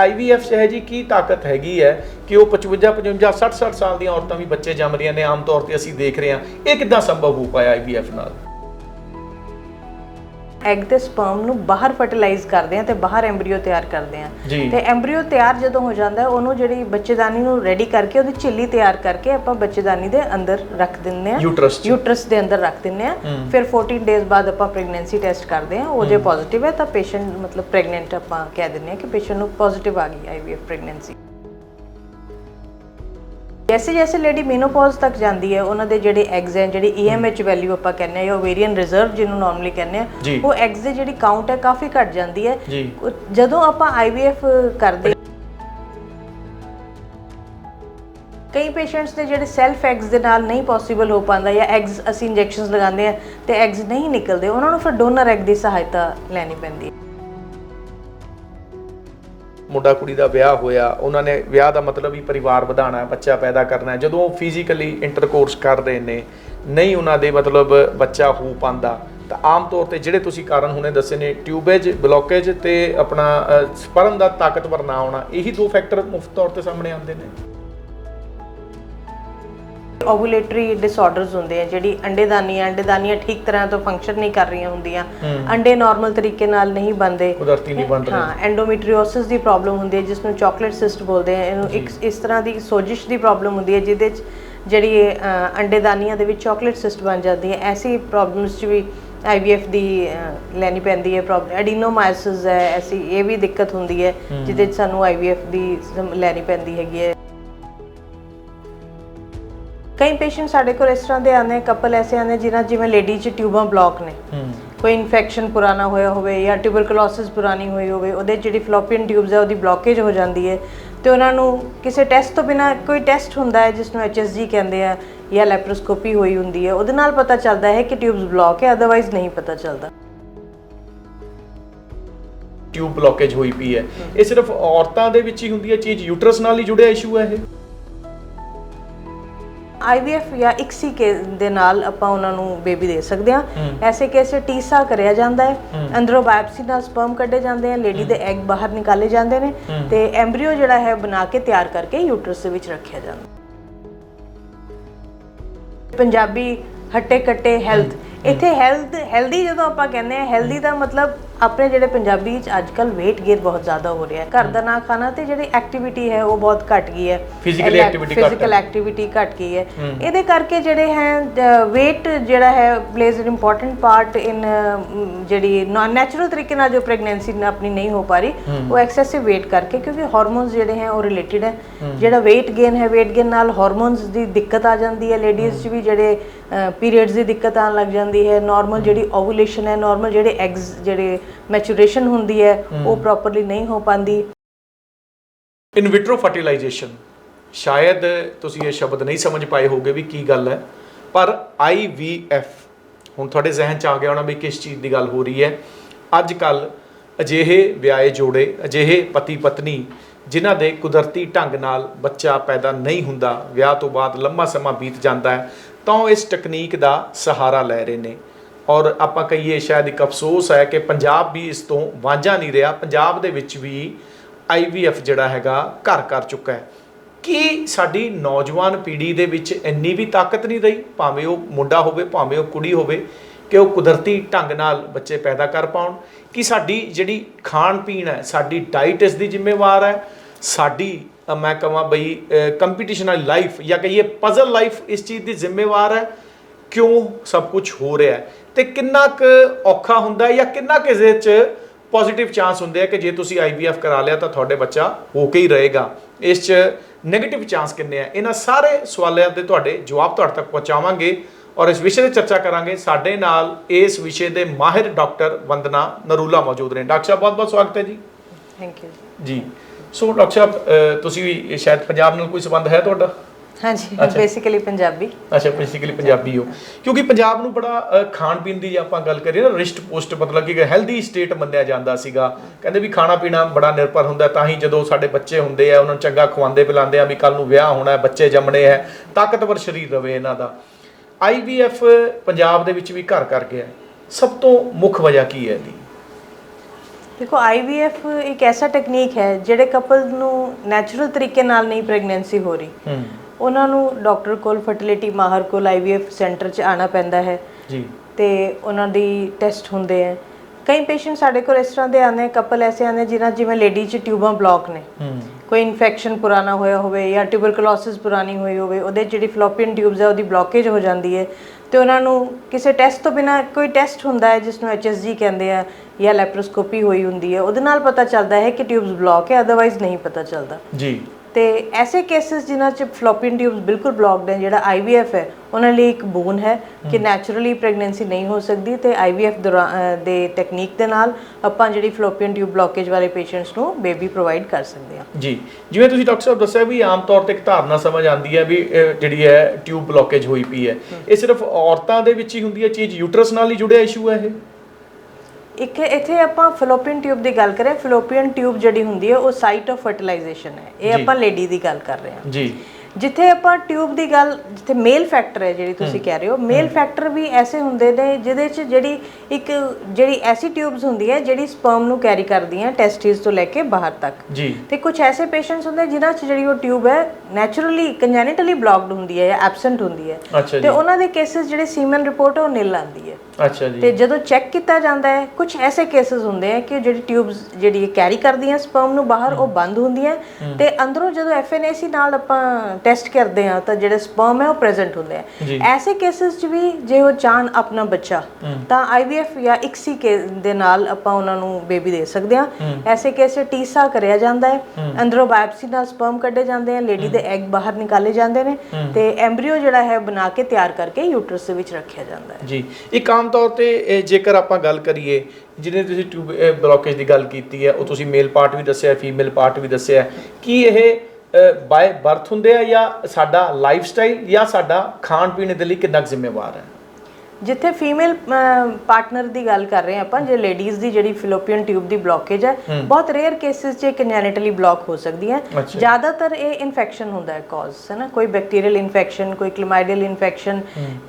IVF ਚ ਹੈ ਜੀ, ਕੀ ਤਾਕਤ ਹੈਗੀ ਹੈ ਕਿ ਉਹ 55 55 60 60 ਸਾਲ ਦੀਆਂ ਔਰਤਾਂ ਵੀ ਬੱਚੇ ਜੰਮ ਰਹੀਆਂ ਨੇ, ਆਮ ਤੌਰ ਤੇ ਅਸੀਂ ਦੇਖ ਰਹੇ ਹਾਂ। ਇਹ ਕਿੱਦਾਂ ਸੰਭਵ ਹੋ ਪਾਇਆ ਆਈਵੀਐਫ ਨਾਲ? ਐਗ ਤੇ ਸਪਰਮ ਨੂੰ ਬਾਹਰ ਫਰਟੀਲਾਈਜ਼ ਕਰਦੇ ਆ ਤੇ ਬਾਹਰ ਐਮਬ੍ਰੀਓ ਤਿਆਰ ਕਰਦੇ ਆ। ਜੀ। ਤੇ ਐਮਬ੍ਰੀਓ ਤਿਆਰ ਜਦੋਂ ਹੋ ਜਾਂਦਾ ਹੈ ਉਹਨੂੰ ਜਿਹੜੀ ਬੱਚੇਦਾਨੀ ਨੂੰ ਰੈਡੀ ਕਰਕੇ ਉਹਦੀ ਝਿੱਲੀ ਤਿਆਰ ਕਰਕੇ ਆਪਾਂ ਬੱਚੇਦਾਨੀ ਦੇ ਅੰਦਰ ਰੱਖ ਦਿੰਦੇ ਆ। Uterus 'ਚ। ਯੂਟਰਸ ਦੇ ਅੰਦਰ ਰੱਖ ਦਿੰਦੇ ਆ। ਫਿਰ 14 ਡੇਜ਼ ਬਾਅਦ ਆਪਾਂ ਪ੍ਰੈਗਨੈਂਸੀ ਟੈਸਟ ਕਰਦੇ ਆ। ਉਹ ਜੇ ਪੋਜ਼ਿਟਿਵ ਹੈ ਤਾਂ ਪੇਸ਼ੈਂਟ ਮਤਲਬ ਪ੍ਰੈਗਨੈਂਟ ਆਪਾਂ ਕਹਿ ਦਿੰਦੇ ਆ ਕਿ ਪੇਸ਼ੈਂਟ ਨੂੰ ਪੋਜ਼ਿਟਿਵ ਆ ਗਈ ਆਈਵੀਐਫ ਪ੍ਰੈਗਨੈਂਸੀ ਜੈਸੇ ਜੈਸੇ ਲੇਡੀ ਮੀਨੋਪੌਜ਼ ਤੱਕ ਜਾਂਦੀ ਹੈ ਉਹਨਾਂ ਦੇ ਜਿਹੜੇ ਐਗਸ ਹੈ ਜਿਹੜੀ EMH ਵੈਲਿਊ ਆਪਾਂ ਕਹਿੰਦੇ ਆ ਜਾਂ ਓਵੇਰੀਅਨ ਰਿਜ਼ਰਵ ਜਿਹਨੂੰ ਨਾਰਮਲੀ ਕਹਿੰਦੇ ਆ ਜੀ। ਉਹ ਐਗਸ ਦੀ ਜਿਹੜੀ ਕਾਊਂਟ ਹੈ ਕਾਫੀ ਘਟ ਜਾਂਦੀ ਹੈ ਜੀ। ਉਹ- ਜਦੋਂ ਆਪਾਂ ਆਈਵੀਐਫ ਕਰਦੇ ਕਈ ਪੇਸ਼ੈਂਟਸ ਦੇ ਜਿਹੜੇ ਸੈਲਫ ਐਗਸ ਦੇ ਨਾਲ ਨਹੀਂ ਪੋਸੀਬਲ ਹੋ ਪਾਉਂਦਾ ਜਾਂ ਐਗਸ ਅਸੀਂ ਇੰਜੈਕਸ਼ਨਸ ਲਗਾਉਂਦੇ ਆ ਤੇ ਐਗਸ ਨਹੀਂ ਨਿਕਲਦੇ ਉਹਨਾਂ ਨੂੰ ਫਿਰ ਡੋਨਰ ਐਗ ਦੀ ਸਹਾਇਤਾ ਲੈਣੀ ਪੈਂਦੀ ਹੈ ਮੁੰਡਾ ਕੁੜੀ ਦਾ ਵਿਆਹ ਹੋਇਆ, ਉਹਨਾਂ ਨੇ ਵਿਆਹ ਦਾ ਮਤਲਬ ਹੀ ਪਰਿਵਾਰ ਵਧਾਉਣਾ ਹੈ ਬੱਚਾ ਪੈਦਾ ਕਰਨਾ ਹੈ ਜਦੋਂ ਉਹ ਫਿਜ਼ੀਕਲੀ ਇੰਟਰਕੋਰਸ ਕਰ ਰਹੇ ਨੇ, ਨਹੀਂ ਉਹਨਾਂ ਦੇ ਮਤਲਬ ਬੱਚਾ ਹੋ ਪਾਂਦਾ ਤਾਂ ਆਮ ਤੌਰ ਤੇ ਜਿਹੜੇ ਤੁਸੀਂ ਕਾਰਨ ਹੁਣੇ ਦੱਸੇ ਨੇ ਟਿਊਬੇਜ ਬਲੋਕੇਜ ਤੇ ਆਪਣਾ ਸਪਰਮ ਦਾ ਤਾਕਤਵਰ ਨਾ ਆਉਣਾ, ਇਹੀ ਦੋ ਫੈਕਟਰ ਮੁਫਤ ਤੌਰ ਤੇ ਸਾਹਮਣੇ ਆਉਂਦੇ ਨੇ। ਓਵੂਲੇਟਰੀ ਡਿਸਆਰਡਰਸ ਹੁੰਦੇ ਆ ਜਿਹੜੀ ਅੰਡੇਦਾਨੀਆਂ ਅੰਡੇਦਾਨੀਆਂ ਠੀਕ ਤਰ੍ਹਾਂ ਤੋਂ ਫੰਕਸ਼ਨ ਨਹੀਂ ਕਰ ਰਹੀਆਂ ਹੁੰਦੀਆਂ। ਅੰਡੇ ਨਾਰਮਲ ਤਰੀਕੇ ਨਾਲ ਨਹੀਂ ਬਣਦੇ। ਕੁਦਰਤੀ ਨਹੀਂ ਬਣ ਰਹੇ। ਹਾਂ ਐਂਡੋਮੈਟ੍ਰੀਓਸਿਸ ਦੀ ਪ੍ਰੋਬਲਮ ਹੁੰਦੀ ਹੈ ਜਿਸ ਨੂੰ ਚਾਕਲੇਟ ਸਿਸਟ ਬੋਲਦੇ ਆ। ਇਹਨੂੰ ਇੱਕ ਇਸ ਤਰ੍ਹਾਂ ਦੀ ਸੋਜਿਸ਼ ਦੀ ਪ੍ਰੋਬਲਮ ਹੁੰਦੀ ਹੈ ਜਿਹਦੇ ਚ ਜਿਹੜੀ ਅੰਡੇਦਾਨੀਆਂ ਦੇ ਵਿੱਚ ਚਾਕਲੇਟ ਸਿਸਟ ਬਣ ਜਾਂਦੀ ਹੈ। ਐਸੀ ਪ੍ਰੋਬਲਮਸ ਚ ਵੀ ਆਈਵੀਐਫ ਦੀ ਲੈਣੀ ਪੈਂਦੀ ਹੈ। ਪ੍ਰੋਬਲਮ ਐਡੀਨੋਮਾਇਸਿਸ ਹੈ ਐਸੀ ਇਹ ਵੀ ਦਿੱਕਤ ਹੁੰਦੀ ਹੈ ਜਿਹਦੇ ਚ ਸਾਨੂੰ ਆਈਵੀਐਫ ਦੀ ਲੈਣੀ ਪੈਂਦੀ ਹੈਗੀ ਹੈ। ਕਈ ਪੇਸ਼ੈਂਟ ਸਾਡੇ ਕੋਲ ਇਸ ਤਰ੍ਹਾਂ ਦੇ ਆਉਂਦੇ ਕਪਲ ਐਸੇ ਆਉਂਦੇ ਜਿਨ੍ਹਾਂ ਜਿਵੇਂ ਲੇਡੀ ਚ ਟਿਊਬਾਂ ਬਲੌਕ ਨੇ। ਕੋਈ ਇਨਫੈਕਸ਼ਨ ਪੁਰਾਣਾ ਹੋਇਆ ਹੋਵੇ ਜਾਂ ਟਿਊਬਰਕਲੋਸਿਸ ਪੁਰਾਣੀ ਹੋਈ ਹੋਵੇ ਉਹਦੇ ਜਿਹੜੀ ਫਲੋਪੀਅਨ ਟਿਊਬਸ ਹੈ ਉਹਦੀ ਬਲੌਕੇਜ ਹੋ ਜਾਂਦੀ ਹੈ। ਤੇ ਉਹਨਾਂ ਨੂੰ ਕਿਸੇ ਟੈਸਟ ਤੋਂ ਬਿਨਾ ਕੋਈ ਟੈਸਟ ਹੁੰਦਾ ਹੈ ਜਿਸ ਨੂੰ ਐਚਐਸਜੀ ਕਹਿੰਦੇ ਆ ਜਾਂ ਲੈਪਰੋਸਕੋਪੀ ਹੋਈ ਹੁੰਦੀ ਹੈ ਉਹਦੇ ਨਾਲ ਪਤਾ ਚੱਲਦਾ ਹੈ ਕਿ ਟਿਊਬਸ ਬਲੌਕ ਹੈ ਅਦਰਵਾਈਜ਼ ਨਹੀਂ ਪਤਾ ਚੱਲਦਾ। ਟਿਊਬ ਬਲੋਕੇਜ ਹੋਈ ਪਈ ਹੈ। ਇਹ ਸਿਰਫ ਔਰਤਾਂ ਦੇ ਵਿੱਚ ਹੀ ਹੁੰਦੀ ਹੈ ਚੀਜ਼ ਯੂਟਰਸ ਨਾਲ ਹੀ ਜੁੜਿਆ ਇਸ਼ੂ ਹੈ ਇਹ? ਆਈਵੀਐਫ ਜਾਂ ਇਕਸੀ ਕੇ ਦੇ ਨਾਲ ਆਪਾਂ ਉਹਨਾਂ ਨੂੰ ਬੇਬੀ ਦੇ ਸਕਦੇ ਹਾਂ। ਐਸੇ ਕੇਸੇ ਟੀਸਾ ਕਰਿਆ ਜਾਂਦਾ ਹੈ। ਅੰਦਰੋਂ ਬਾਇਓਪਸੀ ਨਾਲ ਸਪਰਮ ਕੱਢੇ ਜਾਂਦੇ ਆ ਲੇਡੀ ਦੇ ਐਗ ਬਾਹਰ ਨਿਕਾਲੇ ਜਾਂਦੇ ਨੇ ਤੇ ਐਮਬ੍ਰੀਓ ਜਿਹੜਾ ਹੈ ਬਣਾ ਕੇ ਤਿਆਰ ਕਰਕੇ ਯੂਟਰਸ ਦੇ ਵਿੱਚ ਰੱਖਿਆ ਜਾਂਦਾ। ਪੰਜਾਬੀ ਹੱਟੇ ਕੱਟੇ ਹੈਲਥ ਇੱਥੇ ਹੈਲਥ ਹੈਲਦੀ ਜਦੋਂ ਆਪਾਂ ਕਹਿੰਦੇ ਆ ਹੈਲਦੀ ਦਾ ਮਤਲਬ ਆਪਣੇ ਜਿਹੜੇ ਪੰਜਾਬੀ ਵਿੱਚ ਅੱਜਕੱਲ weight gain ਬਹੁਤ ਜ਼ਿਆਦਾ ਹੋ ਰਿਹਾ ਹੈ। ਘਰ ਦਾ ਨਾ ਖਾਣਾ ਤੇ ਜਿਹੜੀ ਐਕਟੀਵਿਟੀ ਹੈ ਉਹ ਬਹੁਤ ਘਟ ਗਈ ਹੈ। Physically activity ਘੱਟ। ਫਿਜ਼ੀਕਲ ਐਕਟੀਵਿਟੀ ਘਟ ਗਈ ਹੈ। ਇਹਦੇ ਕਰਕੇ ਜਿਹੜੇ ਹੈ weight ਜਿਹੜਾ ਹੈ plays an important part in ਜਿਹੜੀ ਨਾਨ ਨੈਚੁਰਲ ਤਰੀਕੇ ਨਾਲ ਜੋ ਪ੍ਰੈਗਨੈਂਸੀ ਆਪਣੀ ਨਹੀਂ ਹੋ ਪਾ ਰਹੀ ਉਹ ਐਕਸੈਸਿਵ weight ਕਰਕੇ ਕਿਉਂਕਿ ਹਾਰਮੋਨਸ ਜਿਹੜੇ ਹੈ ਉਹ ਰਿਲੇਟਡ ਹੈ। ਜਿਹੜਾ weight gain ਹੈ weight gain ਨਾਲ ਹਾਰਮੋਨਸ ਦੀ ਦਿੱਕਤ ਆ ਜਾਂਦੀ ਹੈ। ਲੇਡੀਜ਼ 'ਚ ਵੀ ਜਿਹੜੇ ਪੀਰੀਅਡਸ ਦੀ ਦਿੱਕਤ ਆਉਣ ਲੱਗ ਜਾਂਦੀ ਹੈ ਨਾਰਮਲ ਜਿਹੜੀ ਓਵੂਲੇਸ਼ਨ ਹੈ ਨਾਰਮਲ ਜਿਹੜੇ ਐਗਸ ਜਿਹੜੇ ਮੈਚੂਰੇਸ਼ਨ ਹੁੰਦੀ ਹੈ ਉਹ ਪ੍ਰੋਪਰਲੀ ਨਹੀਂ ਹੋ ਪਾਉਂਦੀ। ਇਨ ਵਿਟਰੋ ਫਰਟੀਲਾਈਜੇਸ਼ਨ ਸ਼ਾਇਦ ਤੁਸੀਂ ਇਹ ਸ਼ਬਦ ਨਹੀਂ ਸਮਝ ਪਾਏ ਹੋਗੇ ਵੀ ਕੀ ਗੱਲ ਹੈ ਪਰ IVF ਹੁਣ ਤੁਹਾਡੇ ਜ਼ਿਹਨ 'ਚ ਆ ਗਿਆ ਹੋਣਾ ਵੀ ਕਿਸ ਚੀਜ਼ ਦੀ ਗੱਲ ਹੋ ਰਹੀ ਹੈ। ਅੱਜ ਕੱਲ ਅਜਿਹੇ ਵਿਆਹੇ ਜੋੜੇ ਅਜਿਹੇ ਪਤੀ ਪਤਨੀ ਜਿਨ੍ਹਾਂ ਦੇ ਕੁਦਰਤੀ ਢੰਗ ਨਾਲ ਬੱਚਾ ਪੈਦਾ ਨਹੀਂ ਹੁੰਦਾ ਵਿਆਹ ਤੋਂ ਬਾਅਦ ਲੰਮਾ ਸਮਾਂ ਬੀਤ ਜਾਂਦਾ ਹੈ ਤਾਂ ਉਹ ਇਸ ਟੈਕਨੀਕ ਦਾ ਸਹਾਰਾ ਲੈ ਰਹੇ ਨੇ। ਔਰ ਆਪਾਂ ਕਹੀਏ ਸ਼ਾਇਦ ਇੱਕ ਅਫਸੋਸ ਹੈ ਕਿ ਪੰਜਾਬ ਵੀ ਇਸ ਤੋਂ ਵਾਂਝਾ ਨਹੀਂ ਰਿਹਾ। ਪੰਜਾਬ ਦੇ ਵਿੱਚ ਵੀ ਆਈਵੀਐਫ ਜਿਹੜਾ ਹੈਗਾ ਘਰ ਕਰ ਚੁੱਕਾ ਹੈ। ਕੀ ਸਾਡੀ ਨੌਜਵਾਨ ਪੀੜ੍ਹੀ ਦੇ ਵਿੱਚ ਇੰਨੀ ਵੀ ਤਾਕਤ ਨਹੀਂ ਰਹੀ? ਭਾਵੇਂ ਉਹ ਮੁੰਡਾ ਹੋਵੇ, ਭਾਵੇਂ ਉਹ ਕੁੜੀ ਹੋਵੇ, ਕਿ ਉਹ ਕੁਦਰਤੀ ਢੰਗ ਨਾਲ ਬੱਚੇ ਪੈਦਾ ਕਰ ਪਾਉਣ। ਕਿ ਸਾਡੀ ਜਿਹੜੀ ਖਾਣ ਪੀਣ ਹੈ, ਸਾਡੀ ਡਾਈਟ ਇਸ ਦੀ ਜ਼ਿੰਮੇਵਾਰ ਹੈ? ਸਾਡੀ ਮੈਂ ਕਹਾਂ ਬਈ ਕੰਪੀਟੀਸ਼ਨ ਵਾਲੀ ਲਾਈਫ ਜਾਂ ਕਹੀਏ ਪਜ਼ਲ ਲਾਈਫ ਇਸ ਚੀਜ਼ ਦੀ ਜ਼ਿੰਮੇਵਾਰ ਹੈ। ਕਿਉਂ ਸਭ ਕੁਝ ਹੋ ਰਿਹਾ ਹੈ? ਤੇ ਕਿੰਨਾ ਕੁ ਔਖਾ ਹੁੰਦਾ ਹੈ ਜਾਂ ਕਿੰਨਾ ਕੁ ਇਹਦੇ ਚ ਪੋਜ਼ਿਟਿਵ ਚਾਂਸ ਹੁੰਦੇ ਆ ਕਿ ਜੇ ਤੁਸੀਂ ਆਈਵੀਐਫ ਕਰਾ ਲਿਆ ਤਾਂ ਤੁਹਾਡੇ ਬੱਚਾ ਹੋ ਕੇ ਹੀ ਰਹੇਗਾ। ਇਸ ਚ 네ਗੇਟਿਵ ਚਾਂਸ ਕਿੰਨੇ ਆ? ਇਹਨਾਂ ਸਾਰੇ ਸਵਾਲਾਂ ਦੇ ਤੁਹਾਡੇ ਜਵਾਬ ਤੁਹਾਡੇ ਤੱਕ ਪਹੁੰਚਾਵਾਂਗੇ ਔਰ ਇਸ ਵਿਸ਼ੇ ਤੇ ਚਰਚਾ ਕਰਾਂਗੇ। ਸਾਡੇ ਨਾਲ ਇਸ ਵਿਸ਼ੇ ਦੇ ਮਾਹਿਰ ਡਾਕਟਰ ਵੰਦਨਾ ਨਰੂਲਾ ਮੌਜੂਦ ਨੇ। ਡਾਕਟਰ ਸਾਹਿਬ ਬਹੁਤ ਬਹੁਤ ਸਵਾਗਤ ਹੈ ਜੀ। ਥੈਂਕ ਯੂ ਜੀ। ਸੋ ਡਾਕਟਰ ਸਾਹਿਬ ਤੁਸੀਂ ਵੀ ਸ਼ਾਇਦ ਪੰਜਾਬ ਨਾਲ ਕੋਈ ਸੰਬੰਧ ਹੈ ਤੁਹਾਡਾ? ਹਾਂਜੀ ਬੇਸਿਕਲੀ ਪੰਜਾਬੀ। ਅੱਛਾ ਬੇਸਿਕਲੀ ਪੰਜਾਬੀ ਹੋ। ਕਿਉਂਕਿ ਪੰਜਾਬ ਨੂੰ ਬੜਾ ਖਾਣ ਪੀਣ ਦੀ ਜੇ ਆਪਾਂ ਗੱਲ ਕਰੀਏ ਨਾ ਰਿਸ਼ਟ ਪੋਸਟ ਮਤਲਬ ਕਿ ਹੈਲਦੀ ਸਟੇਟ ਮੰਨਿਆ ਜਾਂਦਾ ਸੀਗਾ। ਕਹਿੰਦੇ ਵੀ ਖਾਣਾ ਪੀਣਾ ਬੜਾ ਨਿਰਭਰ ਹੁੰਦਾ ਤਾਂ ਹੀ ਜਦੋਂ ਸਾਡੇ ਬੱਚੇ ਹੁੰਦੇ ਆ ਉਹਨਾਂ ਨੂੰ ਚੰਗਾ ਖਵਾਉਂਦੇ ਪਿਲਾਉਂਦੇ ਆ ਵੀ ਕੱਲ ਨੂੰ ਵਿਆਹ ਹੋਣਾ ਹੈ ਬੱਚੇ ਜੰਮਣੇ ਹੈ ਤਾਕਤਵਰ ਸਰੀਰ ਰਵੇ ਇਹਨਾਂ ਦਾ। ਆਈਵੀਐਫ ਪੰਜਾਬ ਦੇ ਵਿੱਚ ਵੀ ਘਰ ਕਰ ਗਿਆ। ਸਭ ਤੋਂ ਮੁੱਖ ਵਜ੍ਹਾ ਕੀ ਹੈ ਇਹਦੀ? ਦੇਖੋ IVF ਇੱਕ ਐਸਾ ਟੈਕਨੀਕ ਹੈ ਜਿਹੜੇ ਕਪਲ ਨੂੰ ਨੈਚੁਰਲ ਤਰੀਕੇ ਨਾਲ ਨਹੀਂ ਪ੍ਰੈਗਨੈਂਸੀ ਹੋ ਰਹੀ। ਹੂੰ। ਉਹਨਾਂ ਨੂੰ ਡਾਕਟਰ ਕੋਲ ਫਰਟੀਲਿਟੀ ਮਾਹਰ ਕੋਲ IVF ਸੈਂਟਰ 'ਚ ਆਣਾ ਪੈਂਦਾ ਹੈ। ਜੀ। ਤੇ ਉਹਨਾਂ ਦੀ ਟੈਸਟ ਹੁੰਦੇ ਹੈ। ਕਈ ਪੇਸ਼ੈਂਟ ਸਾਡੇ ਕੋਲ ਇਸ ਤਰ੍ਹਾਂ ਦੇ ਆਉਂਦੇ ਕਪਲ ਐਸੇ ਆਉਂਦੇ ਜਿਨ੍ਹਾਂ ਜਿਵੇਂ ਲੇਡੀ 'ਚ ਟਿਊਬਾਂ ਬਲੌਕ ਨੇ। ਕੋਈ ਇਨਫੈਕਸ਼ਨ ਪੁਰਾਣਾ ਹੋਇਆ ਹੋਵੇ ਜਾਂ ਟਿਊਬਰਕਲੋਸਿਸ ਪੁਰਾਣੀ ਹੋਈ ਹੋਵੇ ਉਹਦੇ ਜਿਹੜੀ ਫਲੋਪੀਅਨ ਟਿਊਬਸ ਹੈ ਉਹਦੀ ਬਲੌਕੇਜ ਹੋ ਜਾਂਦੀ ਹੈ। ਤੇ ਉਹਨਾਂ ਨੂੰ ਕਿਸੇ ਟੈਸਟ ਤੋਂ ਬਿਨਾ ਕੋਈ ਟੈਸਟ ਹੁੰਦਾ ਹੈ ਜਿਸ ਨੂੰ HSG ਕਹਿੰਦੇ ਆ ਜਾਂ ਲੈਪਰੋਸਕੋਪੀ ਹੋਈ ਹੁੰਦੀ ਹੈ, ਉਹਦੇ ਨਾਲ ਪਤਾ ਚੱਲਦਾ ਹੈ ਕਿ ਟਿਊਬਸ ਬਲੌਕ ਹੈ ਅਦਰਵਾਈਜ਼ ਨਹੀਂ ਪਤਾ ਚੱਲਦਾ। ਜੀ। ਤੇ ਐਸੇ ਕੇਸਿਸ ਜਿਨ੍ਹਾਂ 'ਚ ਫਲੋਪੀਅਨ ਟਿਊਬਸ ਬਿਲਕੁਲ ਬਲੌਕਡ ਹੈ ਜਿਹੜਾ IVF ਹੈ ਉਹਨਾਂ ਲਈ ਇੱਕ ਬੋਨ ਹੈ ਕਿ ਨੈਚੁਰਲੀ ਪ੍ਰੈਗਨੈਂਸੀ ਨਹੀਂ ਹੋ ਸਕਦੀ ਤੇ ਅਹ ਦੇ ਟੈਕਨੀਕ ਦੇ ਨਾਲ ਆਪਾਂ ਜਿਹੜੀ ਫਲੋਪੀਅਨ ਟਿਊਬ ਬਲੌਕੇਜ ਵਾਲੇ ਪੇਸ਼ੈਂਟਸ ਨੂੰ ਬੇਬੀ ਪ੍ਰੋਵਾਈਡ ਕਰ ਸਕਦੇ ਹਾਂ। ਜੀ ਜਿਵੇਂ ਤੁਸੀਂ ਡਾਕਟਰ ਸਾਹਿਬ ਦੱਸਿਆ ਵੀ ਆਮ ਤੌਰ ਤੇ ਇੱਕ ਧਾਰਨਾ ਸਮਝ ਆਉਂਦੀ ਹੈ ਵੀ ਜਿਹੜੀ ਹੈ ਟਿਊਬ ਬਲੌਕੇਜ ਹੋਈ ਪਈ ਹੈ। ਇਹ ਸਿਰਫ ਔਰਤਾਂ ਦੇ ਵਿੱਚ ਹੀ ਹੁੰਦੀ ਹੈ ਚੀਜ਼ ਯੂਟਰਸ ਨਾਲ ਹੀ ਜੁੜਿਆ ਇਸ਼ੂ ਹੈ ਇਹ? ਇੱਕ ਇੱਥੇ ਆਪਾਂ ਫਲੋਪੀਅਨ ਟਿਊਬ ਦੀ ਗੱਲ ਕरें ਫਲੋਪੀਅਨ ਟਿਊਬ ਜਿਹੜੀ ਹੁੰਦੀ ਹੈ ਉਹ ਸਾਈਟ ਆਫ ਫਰਟੀਲਾਈਜੇਸ਼ਨ ਹੈ। ਇਹ। ਆਪਾਂ ਲੇਡੀ ਦੀ ਗੱਲ ਕਰ ਰਹੇ ਹਾਂ। ਜੀ। ਜਿੱਥੇ ਆਪਾਂ ਟਿਊਬ ਦੀ ਗੱਲ ਜਿੱਥੇ ਮੇਲ ਫੈਕਟਰ ਹੈ ਜਿਹੜੀ ਤੁਸੀਂ ਕਹਿ ਰਹੇ ਹੋ ਮੇਲ ਫੈਕਟਰ ਵੀ ਐਸੇ ਹੁੰਦੇ ਨੇ ਜਿਹਦੇ 'ਚ ਜਿਹੜੀ ਇੱਕ ਜਿਹੜੀ ਐਸੀ ਟਿਊਬਸ ਹੁੰਦੀ ਹੈ ਜਿਹੜੀ ਸਪਰਮ ਨੂੰ ਕੈਰੀ ਕਰਦੀਆਂ ਟੈਸਟਿਸ ਤੋਂ ਲੈ ਕੇ ਬਾਹਰ ਤੱਕ। ਜੀ। ਤੇ ਕੁਝ ਐਸੇ ਪੇਸ਼ੈਂਟਸ ਹੁੰਦੇ ਜਿਨ੍ਹਾਂ 'ਚ ਜਿਹੜੀ ਉਹ ਟਿਊਬ ਹੈ ਨੈਚੁਰਲੀ ਕੰਜੈਨਿਟਲੀ ਬਲੌਕਡ ਹੁੰਦੀ ਹੈ ਜਾਂ ਐਬਸੈਂਟ ਹੁੰਦੀ ਹੈ। ਤੇ ਉਹਨਾਂ ਦੇ ਕੇਸਿਸ ਜਿਹੜੇ ਸੀਮਨ ਰਿਪੋਰਟ ਉਹ ਨਿਲ ਆਉਂਦੀ ਹੈ। ਅੱਛਾ ਜੀ। ਤੇ ਜਦੋਂ ਚੈੱਕ ਕੀਤਾ ਜਾਂਦਾ ਹੈ ਕੁਝ ਐਸੇ ਕੇਸਿਸ ਹੁੰਦੇ ਆ ਕਿ ਜਿਹੜੀ ਟਿਊਬਸ ਜਿਹੜੀ ਕੈਰੀ ਕਰਦੀਆਂ ਸਪਰਮ ਨੂੰ ਬਾਹਰ ਉਹ ਬੰਦ ਹੁੰਦੀਆਂ। ਤੇ ਅੰਦਰੋਂ ਜਦੋਂ ਐਫਐਨਏਸੀ ਨਾਲ ਆਪਾਂ ਟੈਸਟ ਕਰਦੇ ਆ ਤਾਂ ਜਿਹੜੇ ਸਪਰਮ ਹੈ ਉਹ ਪ੍ਰੈਜ਼ੈਂਟ ਹੁੰਦੇ ਆ। ਐਸੇ ਕੇਸਿਸ 'ਚ ਵੀ ਜੇ ਉਹ ਚਾਹਨ ਆਪਣਾ ਬੱਚਾ ਤਾਂ ਆਈਵੀਐਫ ਜਾਂ ਇਕਸੀ ਕੇ ਦੇ ਨਾਲ ਆਪਾਂ ਉਹਨਾਂ ਨੂੰ ਬੇਬੀ ਦੇ ਸਕਦੇ ਆ। ਐਸੇ ਕੇਸ 'ਚ ਟੀਸਾ ਕਰਿਆ ਜਾਂਦਾ ਹੈ। ਅੰਦਰੋਂ ਬਾਇਓਪਸੀ ਨਾਲ ਸਪਰਮ ਕੱਢੇ ਜਾਂਦੇ ਆ ਲੇਡੀ ਦੇ ਐਗ ਬਾਹਰ ਨਿਕਾਲੇ ਜਾਂਦੇ ਨੇ ਤੇ ਐਮਬ੍ਰੀਓ ਜਿਹੜਾ ਹੈ ਬਣਾ ਕੇ ਤਿਆਰ ਕਰਕੇ ਯੂਟਰਸ ਦੇ ਵਿੱਚ ਰੱਖਿਆ ਜਾਂਦਾ ਹੈ। ਜੀ। ਇੱਕ ਆਮ ਤੌਰ ਤੇ ਜੇਕਰ ਆਪਾਂ ਗੱਲ ਕਰੀਏ ਜਿਹਨੇ ਤੁਸੀਂ ਟਿਊਬ ਬਲੌਕੇਜ ਦੀ ਗੱਲ ਕੀਤੀ ਹੈ ਉਹ ਤੁਸੀਂ ਮੇਲ ਪਾਰਟ ਵੀ ਦੱਸਿਆ ਫੀਮੇਲ ਪਾਰਟ ਵੀ ਦੱਸਿਆ ਕੀ ਇਹ ਬਾਏ ਬਰਥ ਹੁੰਦੇ ਆ ਜਾਂ ਸਾਡਾ ਲਾਈਫ ਸਟਾਈਲ ਜਾਂ ਸਾਡਾ ਖਾਣ ਪੀਣ ਦੇ ਲਈ ਕਿੰਨਾ ਜ਼ਿੰਮੇਵਾਰ ਹੈ? ਜਿੱਥੇ ਫੀਮੇਲ ਪਾਰਟਨਰ ਦੀ ਗੱਲ ਕਰ ਰਹੇ ਆਪਾਂ ਜੇ ਲੇਡੀਜ਼ ਦੀ ਜਿਹੜੀ ਫਿਲੋਪੀਅਨ ਟਿਊਬ ਦੀ ਬਲੌਕੇਜ ਹੈ ਬਹੁਤ ਰੇਅਰ ਕੇਸਿਸ 'ਚ ਕੰਜੈਨਿਟਲੀ ਬਲੌਕ ਹੋ ਸਕਦੀ ਹੈ। ਜ਼ਿਆਦਾਤਰ ਇਹ ਇਨਫੈਕਸ਼ਨ ਹੁੰਦਾ ਹੈ ਕਾਜ਼ ਹੈ ਨਾ? ਕੋਈ ਬੈਕਟੀਰੀਅਲ ਇਨਫੈਕਸ਼ਨ ਕੋਈ ਕਲਮਾਈਡਲ ਇਨਫੈਕਸ਼ਨ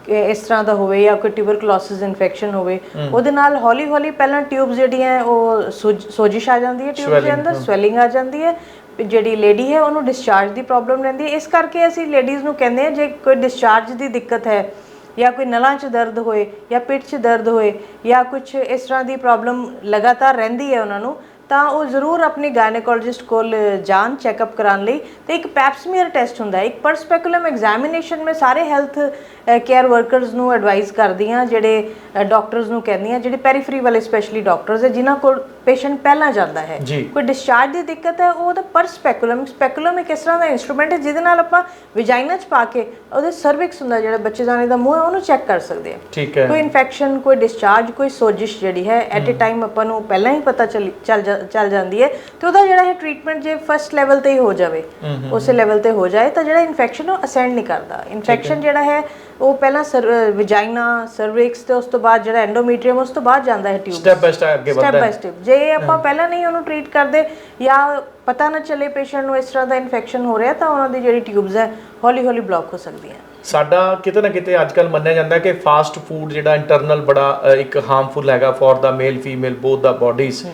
ਇਸ ਤਰ੍ਹਾਂ ਦਾ ਹੋਵੇ ਜਾਂ ਕੋਈ ਟਿਊਬਰਕਲੋਸਿਸ ਇਨਫੈਕਸ਼ਨ ਹੋਵੇ ਉਹਦੇ ਨਾਲ ਹੌਲੀ ਹੌਲੀ ਪਹਿਲਾਂ ਟਿਊਬ ਜਿਹੜੀਆਂ ਉਹ ਸੁਜ- ਸੋਜਿਸ਼ ਆ ਜਾਂਦੀ ਹੈ ਟਿਊਬ ਦੇ ਅੰਦਰ ਸਵੈਲਿੰਗ ਆ ਜਾਂਦੀ ਹੈ। ਜਿਹੜੀ ਲੇਡੀ ਹੈ, ਉਹਨੂੰ ਡਿਸਚਾਰਜ ਦੀ ਪ੍ਰੋਬਲਮ ਰਹਿੰਦੀ ਹੈ। ਇਸ ਕਰਕੇ ਅਸੀਂ ਲੇਡੀਜ਼ ਨੂੰ ਕਹਿੰਦੇ ਹਾਂ, ਜੇ ਕੋਈ ਡਿਸਚਾਰਜ ਦੀ ਦਿੱਕਤ ਹੈ, ਜਾਂ ਕੋਈ ਨਲਾਂ 'ਚ ਦਰਦ ਹੋਏ, ਜਾਂ ਪਿੱਠ 'ਚ ਦਰਦ ਹੋਏ, ਜਾਂ ਕੁਝ ਇਸ ਤਰ੍ਹਾਂ ਦੀ ਪ੍ਰੋਬਲਮ ਲਗਾਤਾਰ ਰਹਿੰਦੀ ਹੈ ਉਹਨਾਂ ਨੂੰ, ਤਾਂ ਉਹ ਜ਼ਰੂਰ ਆਪਣੇ ਗਾਇਨੇਕੋਲੋਜਿਸਟ ਕੋਲ ਜਾਣ ਚੈੱਕਅਪ ਕਰਾਉਣ ਲਈ। ਤੇ ਇੱਕ ਪੈਪਸਮੀਅਰ ਟੈਸਟ ਹੁੰਦਾ ਹੈ। ਇੱਕ ਪਰਸਪੈਕੂਲਮ ਐਗਜ਼ਾਮੀਨੇਸ਼ਨ ਮੈਂ ਸਾਰੇ ਹੈਲਥ ਕੇਅਰ ਵਰਕਰਸ ਨੂੰ ਐਡਵਾਈਸ ਕਰਦੀ ਹਾਂ, ਜਿਹੜੇ ਡਾਕਟਰਸ ਨੂੰ ਕਹਿੰਦੀ ਹਾਂ, ਜਿਹੜੇ ਪੈਰੀਫਰੀ ਵਾਲੇ ਸਪੈਸ਼ਲੀ ਡਾਕਟਰਸ ਹੈ, ਜਿਨ੍ਹਾਂ ਕੋਲ ਪੇਸ਼ੈਂਟ ਪਹਿਲਾਂ ਜਾਂਦਾ ਹੈ। ਕੋਈ ਡਿਸਚਾਰਜ ਦੀ ਦਿੱਕਤ ਹੈ ਉਹ ਉਹਦਾ ਪਰ ਸਪੈਕੂਲਮ ਸਪੈਕੂਲਮ ਇੱਕ ਇਸ ਤਰ੍ਹਾਂ ਦਾ ਇਨਸਟਰੂਮੈਂਟ ਹੈ ਜਿਹਦੇ ਨਾਲ ਆਪਾਂ ਵਿਜਾਈਨਾ 'ਚ ਪਾ ਕੇ ਉਹਦੇ ਸਰਵਿਕਸ ਹੁੰਦਾ ਜਿਹੜਾ ਬੱਚੇ ਦਾਣੇ ਦਾ ਮੂੰਹ ਹੈ ਉਹਨੂੰ ਚੈੱਕ ਕਰ ਸਕਦੇ ਹਾਂ। ਠੀਕ ਹੈ। ਕੋਈ ਇਨਫੈਕਸ਼ਨ ਕੋਈ ਡਿਸਚਾਰਜ ਕੋਈ ਸੋਜਿਸ਼ ਜਿਹੜੀ ਹੈ ਐਟ ਅ ਟਾਈਮ ਆਪਾਂ ਨੂੰ ਪਹਿਲਾਂ ਹੀ ਪਤਾ ਚੱਲ ਚੱਲ ਜਾਂਦੀ ਹੈ ਤੇ ਉਹਦਾ ਜਿਹੜਾ ਹੈ ਟ੍ਰੀਟਮੈਂਟ ਜੇ ਫਰਸਟ ਲੈਵਲ ਤੇ ਹੀ ਹੋ ਜਾਵੇ ਉਸੇ ਲੈਵਲ ਤੇ ਹੋ ਜਾਏ ਤਾਂ ਜਿਹੜਾ ਇਨਫੈਕਸ਼ਨ ਉਹ ਅਸੈਂਡ ਨਹੀਂ ਕਰਦਾ। ਇਨਫੈਕਸ਼ਨ ਜਿਹੜਾ ਹੈ ਉਹ ਪਹਿਲਾਂ ਵਿਜਾਈਨਾ ਸਰਵਿਕਸ ਤੇ ਉਸ ਤੋਂ ਬਾਅਦ ਜਿਹੜਾ ਐਂਡੋਮੀਟਰੀਅਮ ਉਸ ਤੋਂ ਬਾਅਦ ਜਾਂਦਾ ਹੈ ਟਿਊਬ ਸਟੈਪ ਬਾਈ ਸਟੈਪ ਅੱਗੇ ਸਟੈਪ ਵਧਦਾ ਬਾਈ ਹੈ। ਸਟੈਪ ਜੇ ਆਪਾਂ ਪਹਿਲਾਂ ਨਹੀਂ ਉਹਨੂੰ ਟ੍ਰੀਟ ਕਰਦੇ ਜਾਂ ਪਤਾ ਨਾ ਚੱਲੇ ਪੇਸ਼ੈਂਟ ਨੂੰ ਇਸ ਤਰ੍ਹਾਂ ਦਾ ਇਨਫੈਕਸ਼ਨ ਹੋ ਰਿਹਾ ਤਾਂ ਉਹਨਾਂ ਦੀ ਜਿਹੜੀ ਟਿਊਬਸ ਹੈ ਹੌਲੀ ਹੌਲੀ ਬਲੌਕ ਹੋ ਸਕਦੀਆਂ। ਸਾਡਾ ਕਿਤੇ ਨਾ ਕਿਤੇ ਅੱਜਕੱਲ ਮੰਨਿਆ ਜਾਂਦਾ ਕਿ ਫਾਸਟ ਫੂਡ ਜਿਹੜਾ ਇੰਟਰਨਲ ਬੜਾ ਇੱਕ ਹਾਰਮਫੁਲ ਹੈਗਾ for the male female both the bodies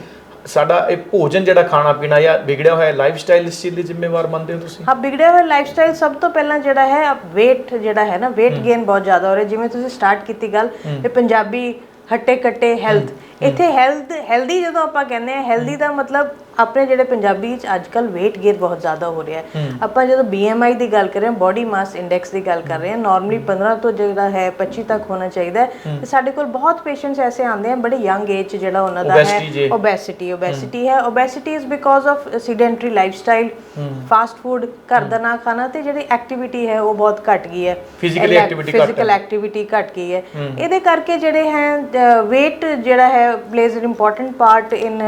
ਸਾਡਾ ਇਹ ਭੋਜਨ ਜਿਹੜਾ ਖਾਣਾ ਪੀਣਾ ਜਾਂ ਵਿਗੜਿਆ ਹੋਇਆ ਲਾਈਫ ਸਟਾਈਲ ਇਸ ਚੀਜ਼ ਲਈ ਜ਼ਿੰਮੇਵਾਰ ਮੰਨਦੇ ਹੋ ਤੁਸੀਂ? ਹਾਂ ਵਿਗੜਿਆ ਹੋਇਆ ਲਾਈਫਸਟਾਈਲ ਸਭ ਤੋਂ ਪਹਿਲਾਂ ਜਿਹੜਾ ਹੈ weight ਜਿਹੜਾ ਹੈ ਨਾ weight gain ਬਹੁਤ ਜ਼ਿਆਦਾ ਹੋ ਰਿਹਾ। ਜਿਵੇਂ ਤੁਸੀਂ ਸਟਾਰਟ ਕੀਤੀ ਗੱਲ ਇਹ ਪੰਜਾਬੀ ਹੱਟੇ ਕੱਟੇ ਹੈਲਥ ਇੱਥੇ ਹੈਲਥ ਹੈਲਦੀ ਜਦੋਂ ਆਪਾਂ ਕਹਿੰਦੇ ਆ ਹੈਲਦੀ ਦਾ ਮਤਲਬ ਆਪਣੇ ਜਿਹੜੇ ਪੰਜਾਬੀ ਚ ਅੱਜਕੱਲ weight gain ਬਹੁਤ ਜ਼ਿਆਦਾ ਹੋ ਰਿਹਾ ਹੈ। ਆਪਾਂ ਜਦੋਂ BMI ਦੀ ਗੱਲ ਕਰ ਰਹੇ ਹਾਂ ਬੋਡੀ ਮਾਸ ਇੰਡੈਕਸ ਦੀ ਗੱਲ ਕਰ ਰਹੇ ਹਾਂ ਨਾਰਮਲੀ 15 ਤੋਂ ਜਿਹੜਾ ਹੈ 25 ਤੱਕ ਹੋਣਾ ਚਾਹੀਦਾ ਹੈ। ਤੇ ਸਾਡੇ ਕੋਲ ਬਹੁਤ ਪੇਸ਼ੈਂਟਸ ਐਸੇ ਆਉਂਦੇ ਆ ਬੜੇ ਯੰਗ ਏਜ ਜਿਹੜਾ ਉਹਨਾਂ ਦਾ। ਹੈ obesity obesity ਹੈ। obesity is because of sedentary lifestyle fast food ਘਰ ਦਾ ਨਾ ਖਾਣਾ ਤੇ ਜਿਹੜੀ ਐਕਟੀਵਿਟੀ ਹੈ ਉਹ ਬਹੁਤ ਘਟ ਗਈ ਹੈ। Physically activity ਘੱਟ ਹੈ। ਫਿਜ਼ੀਕਲ ਐਕਟੀਵਿਟੀ ਘਟ ਗਈ ਹੈ। ਇਹਦੇ ਕਰਕੇ ਜਿਹੜੇ ਹੈ weight ਜਿਹੜਾ ਹੈ plays an important part in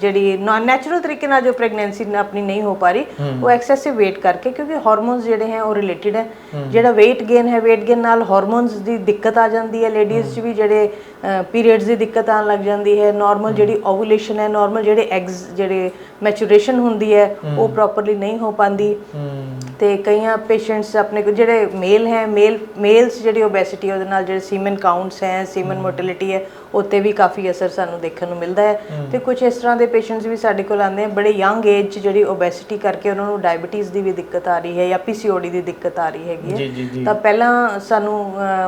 ਜਿਹੜੀ ਨਾਨ ਨੈਚੁਰਲ ਤਰੀਕੇ ਨਾਲ ਜੋ ਪ੍ਰੈਗਨੈਂਸੀ ਆਪਣੀ ਨਹੀਂ ਹੋ ਪਾ ਰਹੀ ਉਹ ਐਕਸੈਸਿਵ weight ਕਰਕੇ ਕਿਉਂਕਿ ਹਾਰਮੋਨਸ ਜਿਹੜੇ ਹੈ ਉਹ ਰਿਲੇਟਡ ਹੈ। ਜਿਹੜਾ weight gain ਹੈ weight gain ਨਾਲ ਹਾਰਮੋਨਸ ਦੀ ਦਿੱਕਤ ਆ ਜਾਂਦੀ ਹੈ। ਲੇਡੀਜ਼ 'ਚ ਵੀ ਜਿਹੜੇ ਪੀਰੀਅਡਸ ਦੀ ਦਿੱਕਤ ਆਉਣ ਲੱਗ ਜਾਂਦੀ ਹੈ ਨਾਰਮਲ ਜਿਹੜੀ ਓਵੂਲੇਸ਼ਨ ਹੈ ਨਾਰਮਲ ਜਿਹੜੇ ਐਗਸ ਜਿਹੜੇ ਮੈਚੂਰੇਸ਼ਨ ਹੁੰਦੀ ਹੈ ਉਹ ਪ੍ਰੋਪਰਲੀ ਨਹੀਂ ਹੋ ਪਾਉਂਦੀ। ਤੇ ਕਈਆਂ ਪੇਸ਼ੈਂਟਸ ਆਪਣੇ ਕੋਲ ਜਿਹੜੇ ਮੇਲ ਹੈ ਮੇਲ ਮੇਲਸ ਜਿਹੜੀ ਓਬੈਸਿਟੀ ਉਹਦੇ ਨਾਲ ਜਿਹੜੇ ਸੀਮਨ ਕਾਊਂਟਸ ਹੈ ਸੀਮਨ ਮੋਟਿਲਿਟੀ ਹੈ ਉੱਤੇ ਵੀ ਕਾਫੀ ਅਸਰ ਸਾਨੂੰ ਦੇਖਣ ਨੂੰ ਮਿਲਦਾ ਹੈ। ਤੇ ਕੁਝ ਇਸ ਤਰ੍ਹਾਂ ਦੇ ਪੇਸ਼ੈਂਟਸ ਵੀ ਸਾਡੇ ਕੋਲ ਆਉਂਦੇ ਆ ਬੜੇ ਯੰਗ ਏਜ 'ਚ ਜਿਹੜੀ ਓਬੈਸਿਟੀ ਕਰਕੇ ਉਹਨਾਂ ਨੂੰ ਡਾਇਬੀਟੀਜ਼ ਦੀ ਵੀ ਦਿੱਕਤ ਆ ਰਹੀ ਹੈ ਜਾਂ ਪੀਸੀਓਡੀ ਦੀ ਦਿੱਕਤ ਆ ਰਹੀ ਹੈਗੀ ਹੈ। ਤਾਂ ਪਹਿਲਾਂ ਸਾਨੂੰ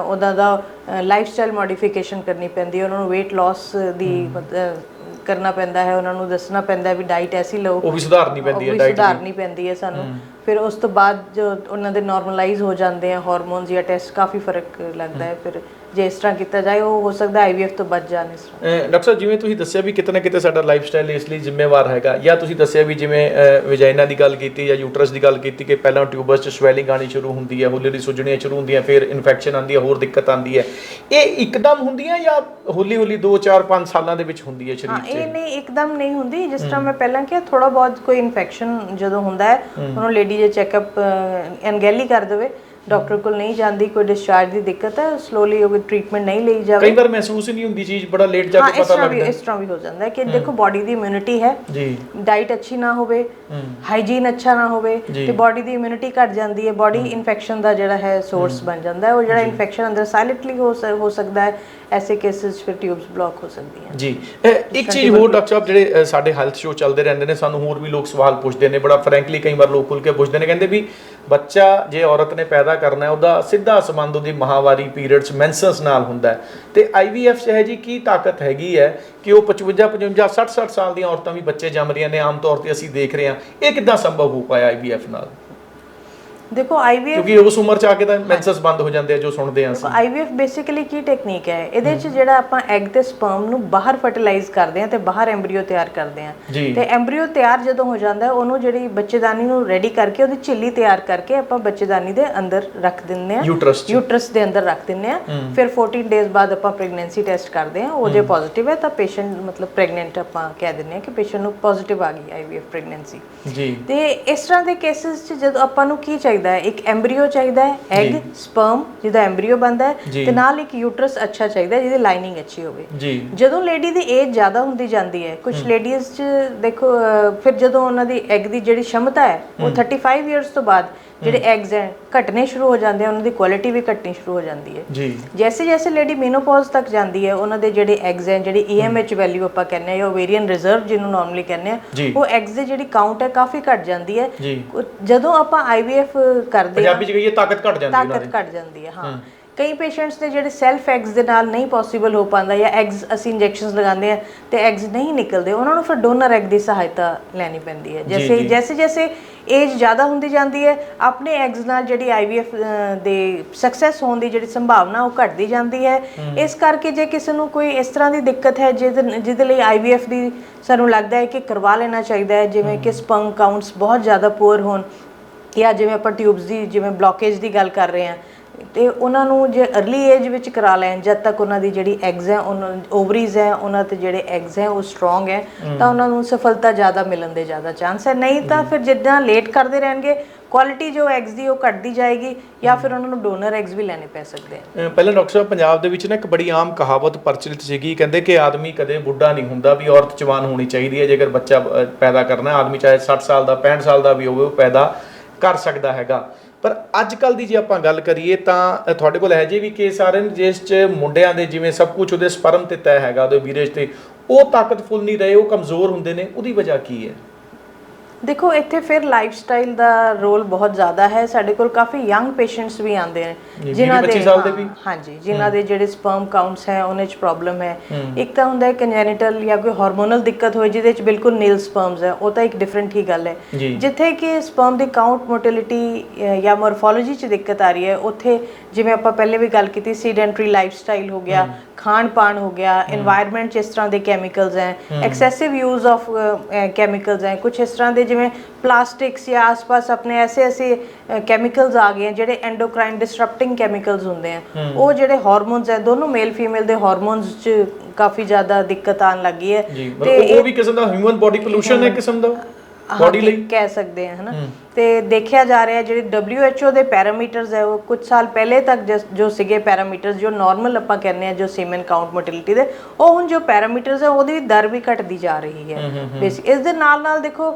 ਉਹਦਾ ਦਾ ਲਾਈਫ ਸਟਾਈਲ ਮੋਡੀਫਿਕੇਸ਼ਨ ਕਰਨੀ ਪੈਂਦੀ ਹੈ ਉਹਨਾਂ ਨੂੰ weight loss ਦੀ ਮਤਲਬ ਕਰਨਾ ਪੈਂਦਾ ਹੈ ਉਹਨਾਂ ਨੂੰ ਦੱਸਣਾ ਪੈਂਦਾ ਵੀ ਡਾਈਟ ਐਸੀ ਲਓ। ਉਹ ਵੀ ਸੁਧਾਰਨੀ ਪੈਂਦੀ ਹੈ ਵੀ ਡਾਈਟ ਸੁਧਾਰਨੀ ਪੈਂਦੀ ਹੈ ਸਾਨੂੰ। ਫਿਰ ਉਸ ਤੋਂ ਬਾਅਦ ਜੋ ਉਹਨਾਂ ਦੇ ਨਾਰਮਲਾਈਜ਼ ਹੋ ਜਾਂਦੇ ਆ ਹਾਰਮੋਨਸ ਜਾਂ ਟੈਸਟ ਕਾਫੀ ਫ਼ਰਕ ਲੱਗਦਾ ਹੈ ਫਿਰ ਜੇ ਇਸ ਤਰ੍ਹਾਂ ਕੀਤਾ ਜਾਏ ਉਹ ਹੋ ਸਕਦਾ ਆਈਵੀਐਫ ਤੋਂ ਬਚ ਜਾਣ ਇਸ ਤਰ੍ਹਾਂ। ਡਾਕਟਰ ਸਾਹਿਬ ਜਿਵੇਂ ਤੁਸੀਂ ਦੱਸਿਆ ਵੀ ਕਿਤੇ ਨਾ ਕਿਤੇ ਸਾਡਾ ਲਾਈਫ ਸਟਾਈਲ ਇਸ ਲਈ ਜ਼ਿੰਮੇਵਾਰ ਹੈਗਾ ਜਾਂ ਤੁਸੀਂ ਦੱਸਿਆ ਵੀ ਜਿਵੇਂ ਵਿਜਾਈਨਾ ਦੀ ਗੱਲ ਕੀਤੀ ਜਾਂ ਯੂਟਰਸ ਦੀ ਗੱਲ ਕੀਤੀ ਕਿ ਪਹਿਲਾਂ ਟਿਊਬਸ 'ਚ ਸਵੈਲਿੰਗ ਆਣੀ ਸ਼ੁਰੂ ਹੁੰਦੀ ਹੈ ਹੌਲੀ ਹੌਲੀ ਸੁੱਜਣੀਆਂ ਸ਼ੁਰੂ ਹੁੰਦੀਆਂ ਫਿਰ ਇਨਫੈਕਸ਼ਨ ਆਉਂਦੀ ਹੈ ਹੋਰ ਦਿੱਕਤ ਆਉਂਦੀ ਹੈ। ਇਹ ਇੱਕਦਮ ਹੁੰਦੀਆਂ ਜਾਂ ਹੌਲੀ ਹੌਲੀ 2 4 5 ਸਾਲਾਂ ਦੇ ਵਿੱਚ ਹੁੰਦੀ ਹੈ ਸਰੀਰ 'ਚ? ਇਹ ਨਹੀਂ ਇੱਕਦਮ ਨਹੀਂ ਹੁੰਦੀ। ਜਿਸ ਤਰ੍ਹਾਂ ਮੈਂ ਪਹਿਲਾਂ ਕਿਹਾ ਥੋੜਾ ਬਹੁਤ ਕੋਈ ਇਨਫੈਕਸ਼ਨ ਜਦੋਂ ਹੁੰਦਾ ਹੈ ਉਹਨੂੰ ਲੇਡੀ ਜੇ ਚੈੱਕਅਪ ਅਨਗੈਲੀ ਕਰ ਦੇਵੇ ਡਾਕਟਰ ਕੋਲ ਨਹੀਂ ਜਾਂਦੀ ਕੋਈ ਡਿਸਚਾਰਜ ਦੀ ਦਿੱਕਤ ਹੈ ਸਲੋਲੀ ਉਹ ਟ੍ਰੀਟਮੈਂਟ ਨਹੀਂ ਲਈ ਜਾਵੇ। ਕਈ ਵਾਰ ਮਹਿਸੂਸ ਹੀ ਨਹੀਂ ਹੁੰਦੀ ਚੀਜ਼ ਬੜਾ ਲੇਟ ਜਾ ਕੇ ਪਤਾ ਲੱਗਦਾ। ਇਸ ਤਰ੍ਹਾਂ ਵੀ ਹੋ ਜਾਂਦਾ ਹੈ ਕਿ ਦੇਖੋ ਬਾਡੀ ਦੀ ਇਮਿਊਨਿਟੀ ਹੈ। ਜੀ। ਡਾਈਟ ਅੱਛੀ ਨਾ ਹੋਵੇ ਹਾਈਜੀਨ ਅੱਛਾ ਨਾ ਹੋਵੇ ਤੇ ਬਾਡੀ ਦੀ ਇਮਿਊਨਿਟੀ ਘਟ ਜਾਂਦੀ ਹੈ ਬਾਡੀ ਇਨਫੈਕਸ਼ਨ ਦਾ ਜਿਹੜਾ ਹੈ ਸੋਰਸ ਬਣ ਜਾਂਦਾ ਹੈ ਉਹ ਜਿਹੜਾ ਇਨਫੈਕਸ਼ਨ ਅੰਦਰ ਸਾਇਲੈਂਟਲੀ ਹੋ ਸਕਦਾ ਹੈ ਐਸੇ ਕੇਸਿਸ ਫਿਰ ਟਿਊਬਸ ਬਲੌਕ ਹੋ ਸਕਦੀਆਂ ਜੀ ਇੱਕ ਚੀਜ਼ ਹੋਰ ਡਾਕਟਰ ਸਾਹਿਬ ਜਿਹੜੇ ਸਾਡੇ ਹੈਲਥ ਸ਼ੋ ਚੱਲਦੇ ਰਹਿੰਦੇ ਨੇ ਸਾਨੂੰ ਹੋਰ ਵੀ ਲੋਕ ਸਵਾਲ ਪੁੱਛਦੇ ਨੇ ਬੜਾ ਫਰੈਂਕਲੀ ਕਈ ਵਾਰ ਲੋਕ ਖੁੱਲ ਕੇ ਪੁੱਛਦੇ ਨੇ ਕਹਿੰਦੇ ਵੀ ਬੱਚਾ ਜੇ ਔਰਤ ਨੇ ਪੈਦਾ ਕਰਨਾ ਹੈ ਉਹਦਾ ਸਿੱਧਾ ਸੰਬੰਧ ਉਹਦੀ ਮਹਾਵਾਰੀ ਪੀਰੀਅਡਸ ਮੈਂਸਸ ਨਾਲ ਹੁੰਦਾ ਤੇ ਆਈਵੀਐਫ 'ਚ ਹੈ ਜੀ ਕੀ ਤਾਕਤ ਹੈਗੀ ਹੈ ਕਿ ਉਹ 55 55 60 60 ਸਾਲ ਦੀਆਂ ਔਰਤਾਂ ਵੀ ਬੱਚੇ ਜੰਮ ਰਹੀਆਂ ਨੇ ਆਮ ਤੌਰ ਤੇ ਅਸੀਂ ਦੇਖ ਰਹੇ ਹਾਂ। ਇਹ ਕਿੱਦਾਂ ਸੰਭਵ ਹੋ ਪਾਇਆ ਆਈਵੀਐਫ ਨਾਲ? ਦੇਖੋ ਆਈਵੀਐਫ ਕਿਉਂਕਿ ਉਸ ਉਮਰ 'ਚ ਆ ਕੇ ਤਾਂ ਮੈਂਸਸ ਬੰਦ ਹੋ ਜਾਂਦੇ ਆ ਜੋ ਸੁਣਦੇ ਆ ਅਸੀਂ। ਆਈਵੀਐਫ ਬੇਸਿਕਲੀ ਕੀ ਟੈਕਨੀਕ ਹੈ? ਇਹਦੇ ਚ ਜਿਹੜਾ ਆਪਾਂ ਐਗ ਤੇ ਸਪਰਮ ਨੂੰ ਬਾਹਰ ਫਰਟੀਲਾਈਜ਼ ਕਰਦੇ ਹਾਂ ਤੇ ਬਾਹਰ ਐਮਬ੍ਰੀਓ ਤਿਆਰ ਕਰਦੇ ਜੀ। ਤੇ ਐਮਬ੍ਰੀਓ ਤਿਆਰ ਜਦੋਂ ਹੋ ਜਾਂਦਾ ਉਹਨੂੰ ਜਿਹੜੀ ਬੱਚੇਦਾਨੀ ਨੂੰ ਰੈਡੀ ਕਰਕੇ ਉਹਦੀ ਝਿੱਲੀ ਤਿਆਰ ਕਰਕੇ ਆਪਾਂ ਬੱਚੇਦਾਨੀ ਦੇ ਅੰਦਰ ਰੱਖ ਦਿੰਦੇ 'ਚ। ਯੂਟਰਸ ਦੇ ਅੰਦਰ ਰੱਖ ਦਿੰਦੇ ਆ। ਫਿਰ 14 ਡੇਜ਼ ਬਾਅਦ ਆਪਾਂ ਪ੍ਰੈਗਨੈਂਸੀ ਟੈਸਟ ਕਰਦੇ ਆ। ਉਹ ਜੇ ਪੋਜ਼ਿਟਿਵ ਹੈ ਤਾਂ ਪੇਸ਼ੈਂਟ ਮਤਲਬ ਪ੍ਰੈਗਨੈਂਟ ਆਪਾਂ ਕਹਿ ਦਿੰਦੇ ਆ ਕਿ ਪੇਸ਼ੈਂਟ ਨੂੰ ਪੋਜ਼ਿਟਿਵ ਆ ਗਈ ਆਈਵੀਐਫ ਪ੍ਰੈਗਨੈਂਸੀ ਜੀ। ਤੇ ਇਸ ਤਰ੍ਹਾਂ ਦੇ ਕੇਸਿਸ 'ਚ ਜਦੋਂ ਆਪਾਂ ਨੂੰ ਕੀ ਚਾਹੀਦਾ ਹੈ ਇੱਕ ਐਮਬ੍ਰੀਓ ਚਾਹੀਦਾ ਹੈ ਐਗ ਸਪਰਮ ਜਿਹਦਾ ਐਮਬ੍ਰੀਓ ਬਣਦਾ ਹੈ ਜੀ। ਤੇ ਨਾਲ ਇੱਕ ਯੂਟਰਸ ਅੱਛਾ ਚਾਹੀਦਾ ਹੈ ਜਿਹਦੀ ਲਾਈਨਿੰਗ ਅੱਛੀ ਹੋਵੇ। ਜੀ। ਜਦੋਂ ਲੇਡੀ ਦੀ ਏਜ ਜ਼ਿਆਦਾ ਹੁੰਦੀ ਜਾਂਦੀ ਹੈ ਕੁਝ ਲੇਡੀਜ਼ 'ਚ ਦੇਖੋ ਅਹ, ਫਿਰ ਜਦੋਂ ਉਹਨਾਂ ਦੀ ਐਗ ਦੀ ਜਿਹੜੀ ਸ਼ਮਤਾ ਹੈ ਉਹ 35 ਇਅਰਸ ਤੋਂ ਬਾਅਦ ਜਿਹੜੇ ਐਗਸ ਹੈ ਘਟਨੇ ਸ਼ੁਰੂ ਹੋ ਜਾਂਦੇ ਆ ਉਹਨਾਂ ਦੀ ਕੁਆਲਿਟੀ ਵੀ ਘਟਣੀ ਸ਼ੁਰੂ ਹੋ ਜਾਂਦੀ ਹੈ। ਜੀ। ਜੈਸੇ ਜੈਸੇ ਲੇਡੀ ਮੇਨੋਪੌਜ਼ ਤੱਕ ਜਾਂਦੀ ਹੈ ਉਹਨਾਂ ਦੇ ਜਿਹੜੇ ਐਗਸ ਹੈ ਜਿਹੜੀ EMH ਵੈਲਿਊ ਆਪਾਂ ਕਹਿੰਦੇ ਆ ਜਾਂ ਓਵੇਰੀਅਨ ਰਿਜ਼ਰਵ ਜਿਹਨੂੰ ਨਾਰਮਲੀ ਕਹਿੰਦੇ ਆ ਜੀ। ਉਹ ਐਗਸ ਦੀ ਜਿਹੜੀ ਕਾਊਂਟ ਹੈ ਕਾਫੀ ਘਟ ਜਾਂਦੀ ਹੈ। ਜੀ। ਉਹ- ਜਦੋਂ ਆਪਾਂ IVF ਕਰਦੇ ਹਾਂ ਪੰਜਾਬੀ 'ਚ ਕਹੀਏ ਤਾਕਤ ਘਟ ਜਾਂਦੀ ਉਹਨਾਂ ਦੀ। ਤਾਕਤ ਘਟ ਜਾਂਦੀ ਹੈ ਹਾਂ। ਕਈ ਪੇਸ਼ੈਂਟਸ ਦੇ ਜਿਹੜੇ ਸੈਲਫ ਐਗਸ ਦੇ ਨਾਲ ਨਹੀਂ ਪੋਸੀਬਲ ਹੋ ਪਾਉਂਦਾ ਜਾਂ ਐਗਸ ਅਸੀਂ ਇੰਜੈਕਸ਼ਨਸ ਲਗਾਉਂਦੇ ਆ ਤੇ ਐਗਸ ਨਹੀਂ ਨਿਕਲਦੇ ਉਹਨਾਂ ਨੂੰ ਫਿਰ ਡੋਨਰ ਐਗ ਦੀ ਸਹਾਇਤਾ ਲੈਣੀ ਪੈਂਦੀ ਹੈ। ਜੈਸੇ ਜੀ। ਜੈਸੇ ਜੈਸੇ ਏਜ ਜ਼ਿਆਦਾ ਹੁੰਦੀ ਜਾਂਦੀ ਹੈ ਆਪਣੇ ਐਗਸ ਨਾਲ ਜਿਹੜੀ ਆਈਵੀਐਫ ਦੇ ਸਕਸੈਸ ਹੋਣ ਦੀ ਜਿਹੜੀ ਸੰਭਾਵਨਾ ਉਹ ਘਟਦੀ ਜਾਂਦੀ ਹੈ। ਇਸ ਕਰਕੇ ਜੇ ਕਿਸੇ ਨੂੰ ਕੋਈ ਇਸ ਤਰ੍ਹਾਂ ਦੀ ਦਿੱਕਤ ਹੈ ਜਿਹਦੇ ਜਿਹਦੇ ਲਈ ਆਈਵੀਐਫ ਦੀ ਸਾਨੂੰ ਲੱਗਦਾ ਹੈ ਕਿ ਕਰਵਾ ਲੈਣਾ ਚਾਹੀਦਾ ਹੈ ਜਿਵੇਂ ਕਿ ਸਪਰਮ ਕਾਊਂਟਸ ਬਹੁਤ ਜ਼ਿਆਦਾ ਪੂਅਰ ਹੋਣ ਜਾਂ ਜਿਵੇਂ ਆਪਾਂ ਟਿਊਬਸ ਦੀ ਜਿਵੇਂ ਬਲੌਕੇਜ ਦੀ ਗੱਲ ਕਰ ਰਹੇ ਹਾਂ ਤੇ ਉਹਨਾਂ ਨੂੰ ਜੇ अर्ਲੀ ਏਜ ਵਿੱਚ ਕਰਾ ਲੈਣ ਜਦ ਤੱਕ ਉਹਨਾਂ ਦੀ ਜਿਹੜੀ ਐਗਸ ਹੈ ਉਹਨਾਂ ਓਵਰੀਜ਼ ਹੈ ਉਹਨਾਂ ਤੇ ਜਿਹੜੇ ਐਗਸ ਹੈ ਉਹ ਸਟਰੋਂਗ ਹੈ ਤਾਂ ਉਹਨਾਂ ਨੂੰ ਸਫਲਤਾ ਜ਼ਿਆਦਾ ਮਿਲਣ ਦੇ ਜ਼ਿਆਦਾ ਚਾਂਸ ਹੈ। ਨਹੀਂ ਤਾਂ ਫਿਰ ਜਿੱਦਾਂ ਲੇਟ ਕਰਦੇ ਰਹਿਣਗੇ ਕੁਆਲਿਟੀ ਜੋ ਐਗਸ ਦੀ ਉਹ ਘਟਦੀ ਜਾਏਗੀ ਜਾਂ ਫਿਰ ਉਹਨਾਂ ਨੂੰ ਡੋਨਰ ਐਗਸ ਵੀ ਲੈਣੇ ਪੈ ਸਕਦੇ ਆ। ਪਹਿਲਾਂ ਡਾਕਟਰ ਸਾਹਿਬ ਪੰਜਾਬ ਦੇ ਵਿੱਚ ਨਾ ਇੱਕ ਬੜੀ ਆਮ ਕਹਾਵਤ ਪ੍ਰਚਲਿਤ ਸੀਗੀ ਕਹਿੰਦੇ ਕਿ ਆਦਮੀ ਕਦੇ ਬੁੱਢਾ ਨਹੀਂ ਹੁੰਦਾ ਵੀ ਔਰਤ ਜਵਾਨ ਹੋਣੀ ਚਾਹੀਦੀ ਹੈ ਜੇਕਰ ਬੱਚਾ ਪੈਦਾ ਕਰਨਾ ਆਦਮੀ ਚਾਹੇ 60 ਸਾਲ ਦਾ 65 ਸਾਲ ਦਾ ਵੀ ਹੋਵੇ ਉਹ ਪੈਦਾ ਕਰ ਸਕਦਾ ਹੈਗਾ। ਪਰ ਅੱਜ ਕੱਲ ਦੀ ਜੇ ਆਪਾਂ ਗੱਲ ਕਰੀਏ ਤਾਂ ਤੁਹਾਡੇ ਕੋਲ ਹੈ ਜੇ ਵੀ ਕੇਸ ਆ ਰਹੇ ਨੇ ਜਿਸ 'ਚ ਮੁੰਡਿਆਂ ਦੇ ਜਿਵੇਂ ਸਭ ਕੁਝ ਉਹਦੇ ਸਪਰਮ ਤੇ ਤੈਅ ਹੈਗਾ, ਉਹਦੇ ਵੀਰਜ ਤੇ, ਉਹ ਤਾਕਤਫੁਲ ਨਹੀਂ ਰਹੇ, ਉਹ ਕਮਜ਼ੋਰ ਹੁੰਦੇ ਨੇ, ਉਹਦੀ ਵਜ੍ਹਾ ਕੀ ਹੈ? ਦੇਖੋ ਇੱਥੇ ਫਿਰ ਲਾਈਫ ਸਟਾਈਲ ਦਾ ਰੋਲ ਬਹੁਤ ਜ਼ਿਆਦਾ ਹੈ। ਸਾਡੇ ਕੋਲ ਕਾਫੀ ਯੰਗ ਪੇਸ਼ੈਂਟਸ ਵੀ ਆਉਂਦੇ ਨੇ ਵੀਹ, ਪੱਚੀ ਸਾਲ ਦੇ ਵੀ? ਹਾਂਜੀ ਜਿਨ੍ਹਾਂ ਦੇ ਜਿਹੜੇ ਸਪਰਮ ਕਾਊਂਟਸ ਹੈ ਉਹਨਾਂ 'ਚ ਪ੍ਰੋਬਲਮ ਹੈ। ਇੱਕ ਤਾਂ ਹੁੰਦਾ ਹੈ ਕੰਜੈਨੀਟਲ ਜਾਂ ਕੋਈ ਹਾਰਮੋਨਲ ਦਿੱਕਤ ਹੋਏ ਜਿਹਦੇ 'ਚ ਬਿਲਕੁਲ ਨੀਲ ਸਪਰਮਸ ਹੈ। ਉਹ ਤਾਂ ਇੱਕ ਡਿਫਰੈਂਟ ਹੀ ਗੱਲ ਹੈ। ਜਿੱਥੇ ਕਿ ਸਪਰਮ ਦੀ ਕਾਊਂਟ ਮੋਟਿਲਿਟੀ ਜਾਂ ਮੋਰਫੋਲੋਜੀ 'ਚ ਦਿੱਕਤ ਆ ਰਹੀ ਹੈ ਉੱਥੇ ਜਿਵੇਂ ਆਪਾਂ ਪਹਿਲੇ ਵੀ ਗੱਲ ਕੀਤੀ ਸੀਡੈਂਟਰੀ ਲਾਈਫ ਸਟਾਈਲ ਹੋ ਗਿਆ ਖਾਣ ਪਾਣ ਹੋ ਗਿਆ এনवायरमेंट ਚ ਇਸ ਤਰ੍ਹਾਂ ਦੇ ਕੈਮੀਕਲਸ ਹੈ ਐਕਸੈਸਿਵ ਯੂਜ਼ ਆਫ ਕੈਮੀਕਲਸ ਹੈ ਕੁਝ ਇਸ ਤਰ੍ਹਾਂ ਦੇ ਜਿਵੇਂ ਪਲਾਸਟਿਕਸ ਜਾਂ ਆਸ-ਪਾਸ ਆਪਣੇ ਐਸੇ ਐਸੇ ਕੈਮੀਕਲਸ ਆ ਗਏ ਜਿਹੜੇ ਐਂਡੋਕ੍ਰਾਈਨ ਡਿਸਟਰਪਟਿੰਗ ਕੈਮੀਕਲਸ ਹੁੰਦੇ ਆ। ਉਹ ਜਿਹੜੇ ਹਾਰਮੋਨਸ ਹੈ ਦੋਨੋਂ ਮੇਲ ਫੀਮੇਲ ਦੇ ਹਾਰਮੋਨਸ ਚ ਕਾਫੀ ਜ਼ਿਆਦਾ ਦਿੱਕਤ ਆਣ ਲੱਗੀ ਹੈ। ਤੇ ਉਹ ਵੀ ਕਿਸਮ ਦਾ ਹਿਊਮਨ ਬਾਡੀ ਪੋਲੂਸ਼ਨ ਹੈ ਕਿਸਮ ਦਾ? ਬਾਡੀ ਲਈ? ਕਹਿ ਸਕਦੇ ਹਾਂ ਹਨਾ? ਤੇ ਦੇਖਿਆ ਜਾ ਰਿਹਾ ਜਿਹੜੀ WHO ਦੇ ਪੈਰਾਮੀਟਰਸ ਹੈ ਉਹ ਕੁਝ ਸਾਲ ਪਹਿਲੇ ਤੱਕ ਜੋ ਸੀਗੇ ਪੈਰਾਮੀਟਰਸ ਜੋ ਨਾਰਮਲ ਆਪਾਂ ਕਹਿੰਦੇ ਆ ਜੋ ਸੀਮਨ ਕਾਊਂਟ ਮੋਟਿਲਿਟੀ ਦੇ ਉਹ ਹੁਣ ਜੋ ਪੈਰਾਮੀਟਰਸ ਹੈ ਉਹਦੀ ਦਰ ਵੀ ਘਟਦੀ ਜਾ ਰਹੀ ਹੈ। ਇਸ ਦੇ ਨਾਲ ਨਾਲ ਦੇਖੋ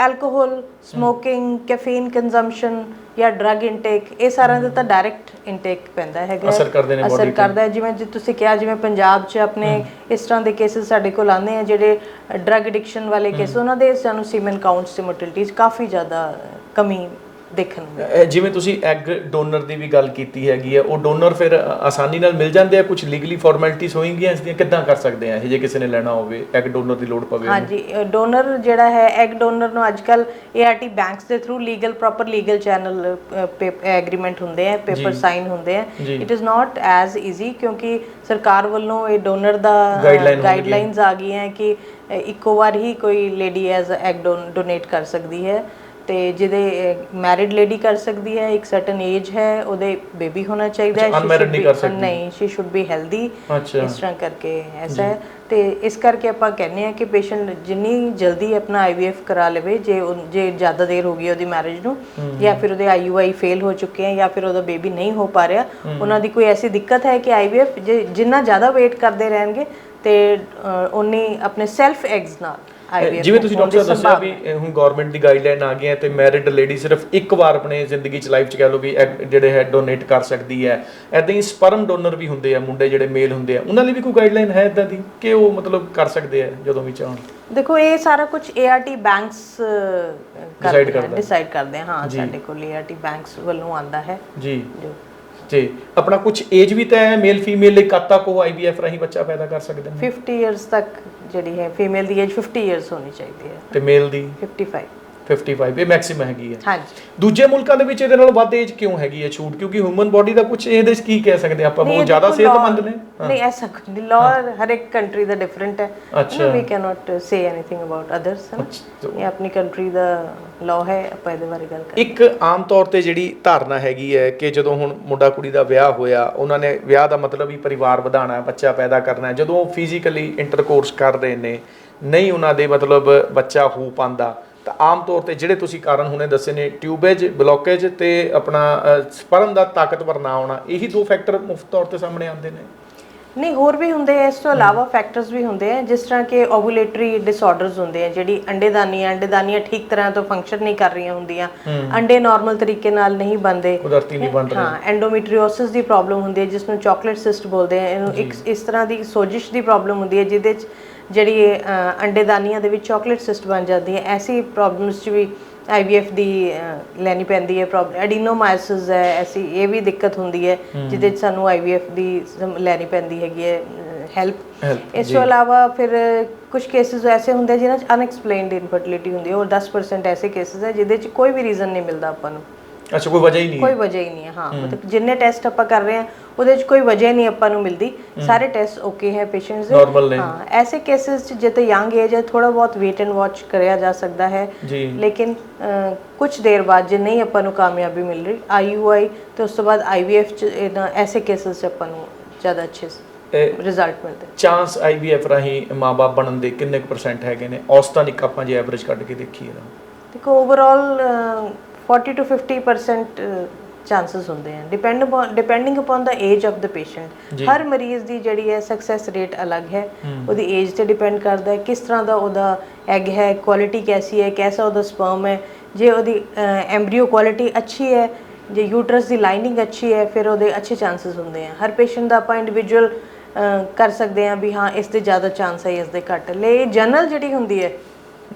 ਐਲਕੋਹਲ ਸਮੋਕਿੰਗ ਕੈਫੀਨ ਕੰਜ਼ੰਪਸ਼ਨ ਜਾਂ ਡਰੱਗ ਇਨਟੇਕ ਇਹ ਸਾਰਿਆਂ ਦਾ ਤਾਂ ਡਾਇਰੈਕਟ ਇਨਟੇਕ ਪੈਂਦਾ ਹੈਗਾ। ਅਸਰ ਕਰਦੇ ਨੇ body ਅਸਰ। ਕਰਦਾ ਹੈ। ਜਿਵੇਂ ਜੇ ਤੁਸੀਂ ਕਿਹਾ ਜਿਵੇਂ ਪੰਜਾਬ 'ਚ ਆਪਣੇ ਇਸ ਤਰ੍ਹਾਂ ਦੇ ਕੇਸਿਸ ਸਾਡੇ ਕੋਲ ਆਉਂਦੇ ਆ ਜਿਹੜੇ ਡਰੱਗ ਐਡਿਕਸ਼ਨ ਵਾਲੇ ਕੇਸ ਉਹਨਾਂ ਦੇ ਸਾਨੂੰ ਸੀਮਨ ਕਾਊਂਟਸ ਤੇ ਮੋਟਿਲਿਟੀਜ਼ ਕਾਫੀ ਜ਼ਿਆਦਾ ਕਮੀ ਦੇਖਣ ਨੂੰ। ਅਹ ਜਿਵੇਂ ਤੁਸੀਂ ਐਗ ਡੋਨਰ ਦੀ ਵੀ ਗੱਲ ਕੀਤੀ ਹੈਗੀ ਹੈ ਉਹ ਡੋਨਰ ਫਿਰ ਆਸਾਨੀ ਨਾਲ ਮਿਲ ਜਾਂਦੇ ਆ ਕੁਝ ਲੀਗਲੀ ਫਾਰਮੈਲਿਟੀਜ਼ ਹੋਣਗੀਆਂ ਇਸ ਦੀਆਂ ਕਿੱਦਾਂ ਕਰ ਸਕਦੇ ਆ ਇਹ ਜੇ ਕਿਸੇ ਨੇ ਲੈਣਾ ਹੋਵੇ ਐਗ ਡੋਨਰ ਦੀ ਲੋੜ ਪਵੇ ਹਾਂਜੀ ਡੋਨਰ ਜਿਹੜਾ ਹੈ ਐਗ ਡੋਨਰ ਨੂੰ ਅੱਜਕੱਲ ਏਆਰਟੀ ਬੈਂਕਸ ਦੇ through legal proper legal channel agreement ਹੁੰਦੇ ਆ ਪੇਪਰ ਸਾਈਨ ਹੁੰਦੇ ਆ ਜੀ। It is not as easy ਕਿਉਂਕਿ ਸਰਕਾਰ ਵੱਲੋਂ ਇਹ ਡੋਨਰ ਦਾ Guideline ਗਾਈਡਲਾਈਨਸ ਆ ਗਈਆਂ ਕਿ ਅ, ਇੱਕੋ ਵਾਰ ਹੀ ਕੋਈ ਲੇਡੀ ਐਜ਼ ਐਗ ਡੋਨੇਟ ਕਰ ਸਕਦੀ ਹੈ ਤੇ ਜਿਹਦੇ ਮੈਰਿਡ ਲੇਡੀ ਕਰ ਸਕਦੀ ਹੈ ਇੱਕ ਸਰਟਨ ਏਜ ਹੈ ਉਹਦੇ ਬੇਬੀ ਹੋਣਾ ਚਾਹੀਦਾ ਹੈ should ਨਹੀਂ ਕਰ ਸਕਦੀ। ਨਹੀਂ ਸ਼ੀ ਸ਼ੁੱਡ ਬੀ ਹੈਲਦੀ ਇਸ ਤਰ੍ਹਾਂ ਕਰਕੇ ਐਸਾ ਹੈ। ਤੇ ਇਸ ਕਰਕੇ ਆਪਾਂ ਕਹਿੰਦੇ ਆ ਕਿ ਪੇਸ਼ੈਂਟ ਜਿੰਨੀ ਜਲਦੀ ਆਪਣਾ ਆਈਵੀਐਫ ਕਰਾ ਲਵੇ ਜੇ ਜੇ ਜ਼ਿਆਦਾ ਦੇਰ ਹੋ ਗਈ ਉਹਦੀ ਮੈਰਿਜ ਨੂੰ ਜਾਂ ਫਿਰ ਉਹਦੇ ਆਈਯੂਆਈ ਫੇਲ ਹੋ ਚੁੱਕੇ ਹੈ ਜਾਂ ਫਿਰ ਉਹਦਾ ਬੇਬੀ ਨਹੀਂ ਹੋ ਪਾ ਰਿਹਾ ਉਹਨਾਂ ਦੀ ਕੋਈ ਐਸੀ ਦਿੱਕਤ ਹੈ ਕਿ ਆਈਵੀਐਫ ਜਿੰਨਾ ਜ਼ਿਆਦਾ ਵੇਟ ਕਰਦੇ ਰਹਿਣਗੇ ਤੇ ਉਨੀ ਆਪਣੇ ਸੈਲਫ ਐਗਸ ਨਾਲ IVF ਜਿਵੇਂ ਤੁਸੀਂ ਡਾਕਟਰ ਸਾਹਿਬ ਦੱਸਿਆ ਵੀ ਹੁਣ ਗਵਰਨਮੈਂਟ ਦੀ ਗਾਈਡਲਾਈਨ ਆ ਗਈਆਂ ਤੇ ਮੈਰਿਡ ਲੇਡੀ ਸਿਰਫ ਇੱਕ ਵਾਰ ਆਪਣੇ ਜ਼ਿੰਦਗੀ ਚ ਲਾਈਫ ਚ ਕਹਿ ਲਓ ਵੀ ਜਿਹੜੇ ਹੈ ਡੋਨੇਟ ਕਰ ਸਕਦੀ ਹੈ। ਐਦਾਂ ਹੀ ਸਪਰਮ ਡੋਨਰ ਵੀ ਹੁੰਦੇ ਆ ਮੁੰਡੇ ਜਿਹੜੇ ਮੇਲ ਹੁੰਦੇ ਆ ਉਹਨਾਂ ਲਈ ਵੀ ਕੋਈ ਗਾਈਡਲਾਈਨ ਹੈ ਇਦਾਂ ਦੀ ਕਿ ਉਹ ਮਤਲਬ ਕਰ ਸਕਦੇ ਆ ਜਦੋਂ ਵੀ ਚਾਹਣ? ਦੇਖੋ ਇਹ ਸਾਰਾ ਕੁਝ ART ਬੈਂਕਸ ਕਰਦਾ। ਡਿਸਾਈਡ ਕਰਦੇ। ਹਾਂ ਸਾਡੇ ਕੋਲ ART ਬੈਂਕਸ ਵੱਲੋਂ ਆਂਦਾ ਹੈ। ਜੀ ਜੋ ਆਪਣਾ ਕੁਝ ਏਜ ਵੀ ਤਾਂ ਹੈ ਮੇਲ ਫੀਮੇਲ ਲਈ ਕਦ ਤੱਕ ਉਹ ਆਈਵੀਐਫ ਰਾਹੀਂ ਬੱਚਾ ਪੈਦਾ ਕਰ ਸਕਦੇ ਨੇ। 50 ਇਅਰਸ ਤੱਕ ਜਿਹੜੀ ਹੈ ਫੀਮੇਲ ਦੀ ਏਜ 50 ਇਅਰਸ ਹੋਣੀ ਚਾਹੀਦੀ ਹੈ। ਤੇ ਮੇਲ ਦੀ? 55 55 ਇਹ ਮੈਕਸਿਮਮ ਹੈਗੀ ਹੈ ਹਾਂਜੀ। ਦੂਜੇ ਮੁਲਕਾਂ ਦੇ ਵਿੱਚ ਇਹਦੇ ਨਾਲ ਵੱਧ ਏਜ ਕਿਉਂ ਹੈਗੀ ਹੈ ਛੂਟ? ਕਿਉਂਕਿ ਹਿਊਮਨ ਬੋਡੀ ਦਾ ਕੁਝ ਇਹਦੇ ਵਿੱਚ ਕੀ ਕਹਿ ਸਕਦੇ ਆਪਾਂ? ਬਹੁਤ ਜ਼ਿਆਦਾ ਸਿਹਤਮੰਦ ਨੇ। ਨਹੀਂ ਐਸਾ ਕੁਝ ਨਹੀਂ। ਲਾਅ ਹਰ ਇੱਕ ਕੰਟਰੀ ਦਾ ਡਿਫਰੈਂਟ ਹੈ। ਅੱਛਾ। We can not say anything about others ਇਹ ਆਪਣੀ ਕੰਟਰੀ ਦਾ ਲਾਅ ਹੈ ਆਪਾਂ ਇਹਦੇ ਬਾਰੇ ਗੱਲ ਕਰ ਇੱਕ ਆਮ ਤੌਰ ਤੇ ਜਿਹੜੀ ਧਾਰਨਾ ਹੈਗੀ ਹੈ ਕਿ ਜਦੋਂ ਹੁਣ ਮੁੰਡਾ ਕੁੜੀ ਦਾ ਵਿਆਹ ਹੋਇਆ ਉਹਨਾਂ ਨੇ ਵਿਆਹ ਦਾ ਮਤਲਬ ਹੀ ਪਰਿਵਾਰ ਵਧਾਉਣਾ ਹੈ ਬੱਚਾ ਪੈਦਾ ਕਰਨਾ ਹੈ। ਜਦੋਂ ਫਿਜ਼ੀਕਲੀ ਇੰਟਰਕੋਰਸ ਕਰ ਰਹੇ ਨੇ ਨਹੀਂ ਉਹਨਾਂ ਦੇ ਮਤਲਬ ਬੱਚਾ ਹੋ ਪਾਂਦਾ ਤਾਂ ਆਮ ਤੌਰ ਤੇ ਜਿਹੜੇ ਤੁਸੀਂ ਕਾਰਨ ਹੁਣੇ ਦੱਸੇ ਨੇ ਟਿਊਬੇਜ ਬਲੋਕੇਜ ਤੇ ਆਪਣਾ ਸਪਰਮ ਦਾ ਤਾਕਤਵਰ ਨਾ ਆਉਣਾ ਇਹੀ ਦੋ ਫੈਕਟਰ ਮੁਫਤ ਤੌਰ ਤੇ ਸਾਹਮਣੇ ਆਉਂਦੇ ਨੇ। ਨਹੀਂ ਹੋਰ ਵੀ ਹੁੰਦੇ ਆ ਇਸ ਤੋਂ ਇਲਾਵਾ ਫੈਕਟਰਸ ਵੀ ਹੁੰਦੇ ਆ ਜਿਸ ਤਰ੍ਹਾਂ ਕਿ ਓਵੂਲੇਟਰੀ ਡਿਸਆਰਡਰਸ ਹੁੰਦੇ ਆ ਜਿਹੜੀ ਅੰਡੇਦਾਨੀਆਂ ਅੰਡੇਦਾਨੀਆਂ ਠੀਕ ਤਰ੍ਹਾਂ ਤੋਂ ਫੰਕਸ਼ਨ ਨਹੀਂ ਕਰ ਰਹੀਆਂ ਹੁੰਦੀਆਂ ਅੰਡੇ ਨਾਰਮਲ ਤਰੀਕੇ ਨਾਲ ਨਹੀਂ ਬਣਦੇ। ਕੁਦਰਤੀ ਨਹੀਂ ਬਣ ਰਹੇ। ਹਾਂ ਐਂਡੋਮੈਟ੍ਰੀਓਸਿਸ ਦੀ ਪ੍ਰੋਬਲਮ ਹੁੰਦੀ ਹੈ ਜਿਸ ਨੂੰ ਚਾਕਲੇਟ ਸਿਸਟ ਬੋਲਦੇ ਆ ਇਹਨੂੰ ਇੱਕ ਇਸ ਤਰ੍ਹਾਂ ਦੀ ਸੋਜਿਸ਼ ਦੀ ਪ੍ਰੋਬਲਮ ਹੁੰਦੀ ਹੈ ਜਿਹਦੇ ਚ ਜਿਹੜੀ ਅੰਡੇਦਾਨੀਆਂ ਦੇ ਵਿੱਚ ਚਾਕਲੇਟ ਸਿਸਟ ਬਣ ਜਾਂਦੀ ਹੈ। ਐਸੀ ਪ੍ਰੋਬਲਮਸ ਚ ਵੀ ਆਈਵੀਐਫ ਦੀ ਲੈਣੀ ਪੈਂਦੀ ਹੈ। ਪ੍ਰੋਬਲਮ ਐਡੀਨੋਮਾਇਸਿਸ ਹੈ ਐਸੀ ਇਹ ਵੀ ਦਿੱਕਤ ਹੁੰਦੀ ਹੈ ਜਿਹਦੇ ਚ ਸਾਨੂੰ ਆਈਵੀਐਫ ਦੀ ਲੈਣੀ ਪੈਂਦੀ ਹੈਗੀ ਹੈ ਹੈਲਪ ਇਸ ਤੋਂ ਇਲਾਵਾ ਫਿਰ ਕੁਝ ਕੇਸਿਸ ਐਸੇ ਹੁੰਦੇ ਜਿਨ੍ਹਾਂ ਚ ਅਨਐਕਸਪਲੇਨਡ ਇਨਫਰਟੀਲਿਟੀ ਹੁੰਦੀ ਹੈ। ਔਰ 10% ਐਸੇ ਕੇਸਿਸ ਹੈ ਜਿਹਦੇ ਚ ਕੋਈ ਵੀ ਰੀਜ਼ਨ ਨਹੀਂ ਮਿਲਦਾ ਆਪਾਂ ਨੂੰ। ਅੱਛਾ ਕੋਈ ਵਜ੍ਹਾ ਹੀ ਨਹੀਂ ਕੋਈ ਵਜ੍ਹਾ ਹੀ ਨਹੀਂ ਹੈ ਹਾਂ। ਮਤਲਬ ਜਿੰਨੇ ਟੈਸਟ ਆਪਾਂ ਕਰ ਰਹੇ ਹਾਂ ਉਹਦੇ ਵਿੱਚ ਕੋਈ ਵਜ੍ਹਾ ਨਹੀਂ ਆਪਾਂ ਨੂੰ ਮਿਲਦੀ। ਸਾਰੇ ਟੈਸਟ ਓਕੇ ਹੈ ਪੇਸ਼ੈਂਟਸ ਦੇ। Normal ਨੇ। ਹਾਂ ਐਸੇ ਕੇਸਿਸ ਚ ਜੇ ਤਾਂ ਯੰਗ ਏਜ ਹੈ ਥੋੜਾ ਬਹੁਤ ਵੇਟ ਐਂਡ ਵਾਚ ਕਰਿਆ ਜਾ ਸਕਦਾ ਹੈ। ਜੀ। ਲੇਕਿਨ ਕੁਝ ਦੇਰ ਬਾਅਦ ਜੇ ਨਹੀਂ ਆਪਾਂ ਨੂੰ ਕਾਮਯਾਬੀ ਮਿਲ ਰਹੀ ਆਈਯੂਆਈ ਤੇ ਉਸ ਤੋਂ ਬਾਅਦ ਆਈਵੀਐਫ ਚ ਇਹਨਾਂ ਐਸੇ ਕੇਸਿਸ ਚ ਆਪਾਂ ਨੂੰ ਜ਼ਿਆਦਾ ਅੱਛੇ ਇਹ ਰਿਜ਼ਲਟ ਮਿਲਦੇ। ਚਾਂਸ ਆਈਵੀਐਫ ਰਾਹੀਂ ਮਾਪੇ ਬਣਨ ਦੇ ਕਿੰਨੇ ਕੁ ਪਰਸੈਂਟ ਹੈਗੇ ਨੇ? ਔਸਤਨ ਇੱਕ ਆਪਾਂ ਜੇ ਐਵਰੇਜ ਕੱਢ ਕੇ ਦੇਖੀਏ ਤਾਂ। ਦੇਖੋ ਓਵਰਆਲ 40 to 50% ਚਾਂਸਸ ਹੁੰਦੇ ਆ। Depend depending upon the age of the patient ਹਰ ਮਰੀਜ਼ ਦੀ ਜਿਹੜੀ ਹੈ ਸਕਸੈਸ ਰੇਟ ਅਲੱਗ ਹੈ। ਉਹਦੀ ਏਜ ਤੇ ਡਿਪੈਂਡ ਕਰਦਾ ਹੈ ਕਿਸ ਤਰ੍ਹਾਂ ਦਾ ਉਹਦਾ ਐਗ ਹੈ ਕੁਆਲਿਟੀ ਕੈਸੀ ਹੈ ਕੈਸਾ ਉਹਦਾ ਸਪਰਮ ਹੈ। ਜੇ ਉਹਦੀ ਐਮਬ੍ਰੀਓ ਕੁਆਲਿਟੀ ਅੱਛੀ ਹੈ ਜੇ ਯੂਟਰਸ ਦੀ ਲਾਈਨਿੰਗ ਅੱਛੀ ਹੈ ਫਿਰ ਉਹਦੇ ਅੱਛੇ ਚਾਂਸਸ ਹੁੰਦੇ ਆ। ਹਰ ਪੇਸ਼ੈਂਟ ਦਾ ਆਪਾਂ ਇੰਡੀਵਿਜੂਅਲ ਕਰ ਸਕਦੇ ਆ ਵੀ ਹਾਂ ਇਸ ਦੇ ਜ਼ਿਆਦਾ ਚਾਂਸ ਹੈ ਇਸ ਦੇ ਘੱਟ। ਲੈ ਜਨਰਲ ਜਿਹੜੀ ਹੁੰਦੀ ਹੈ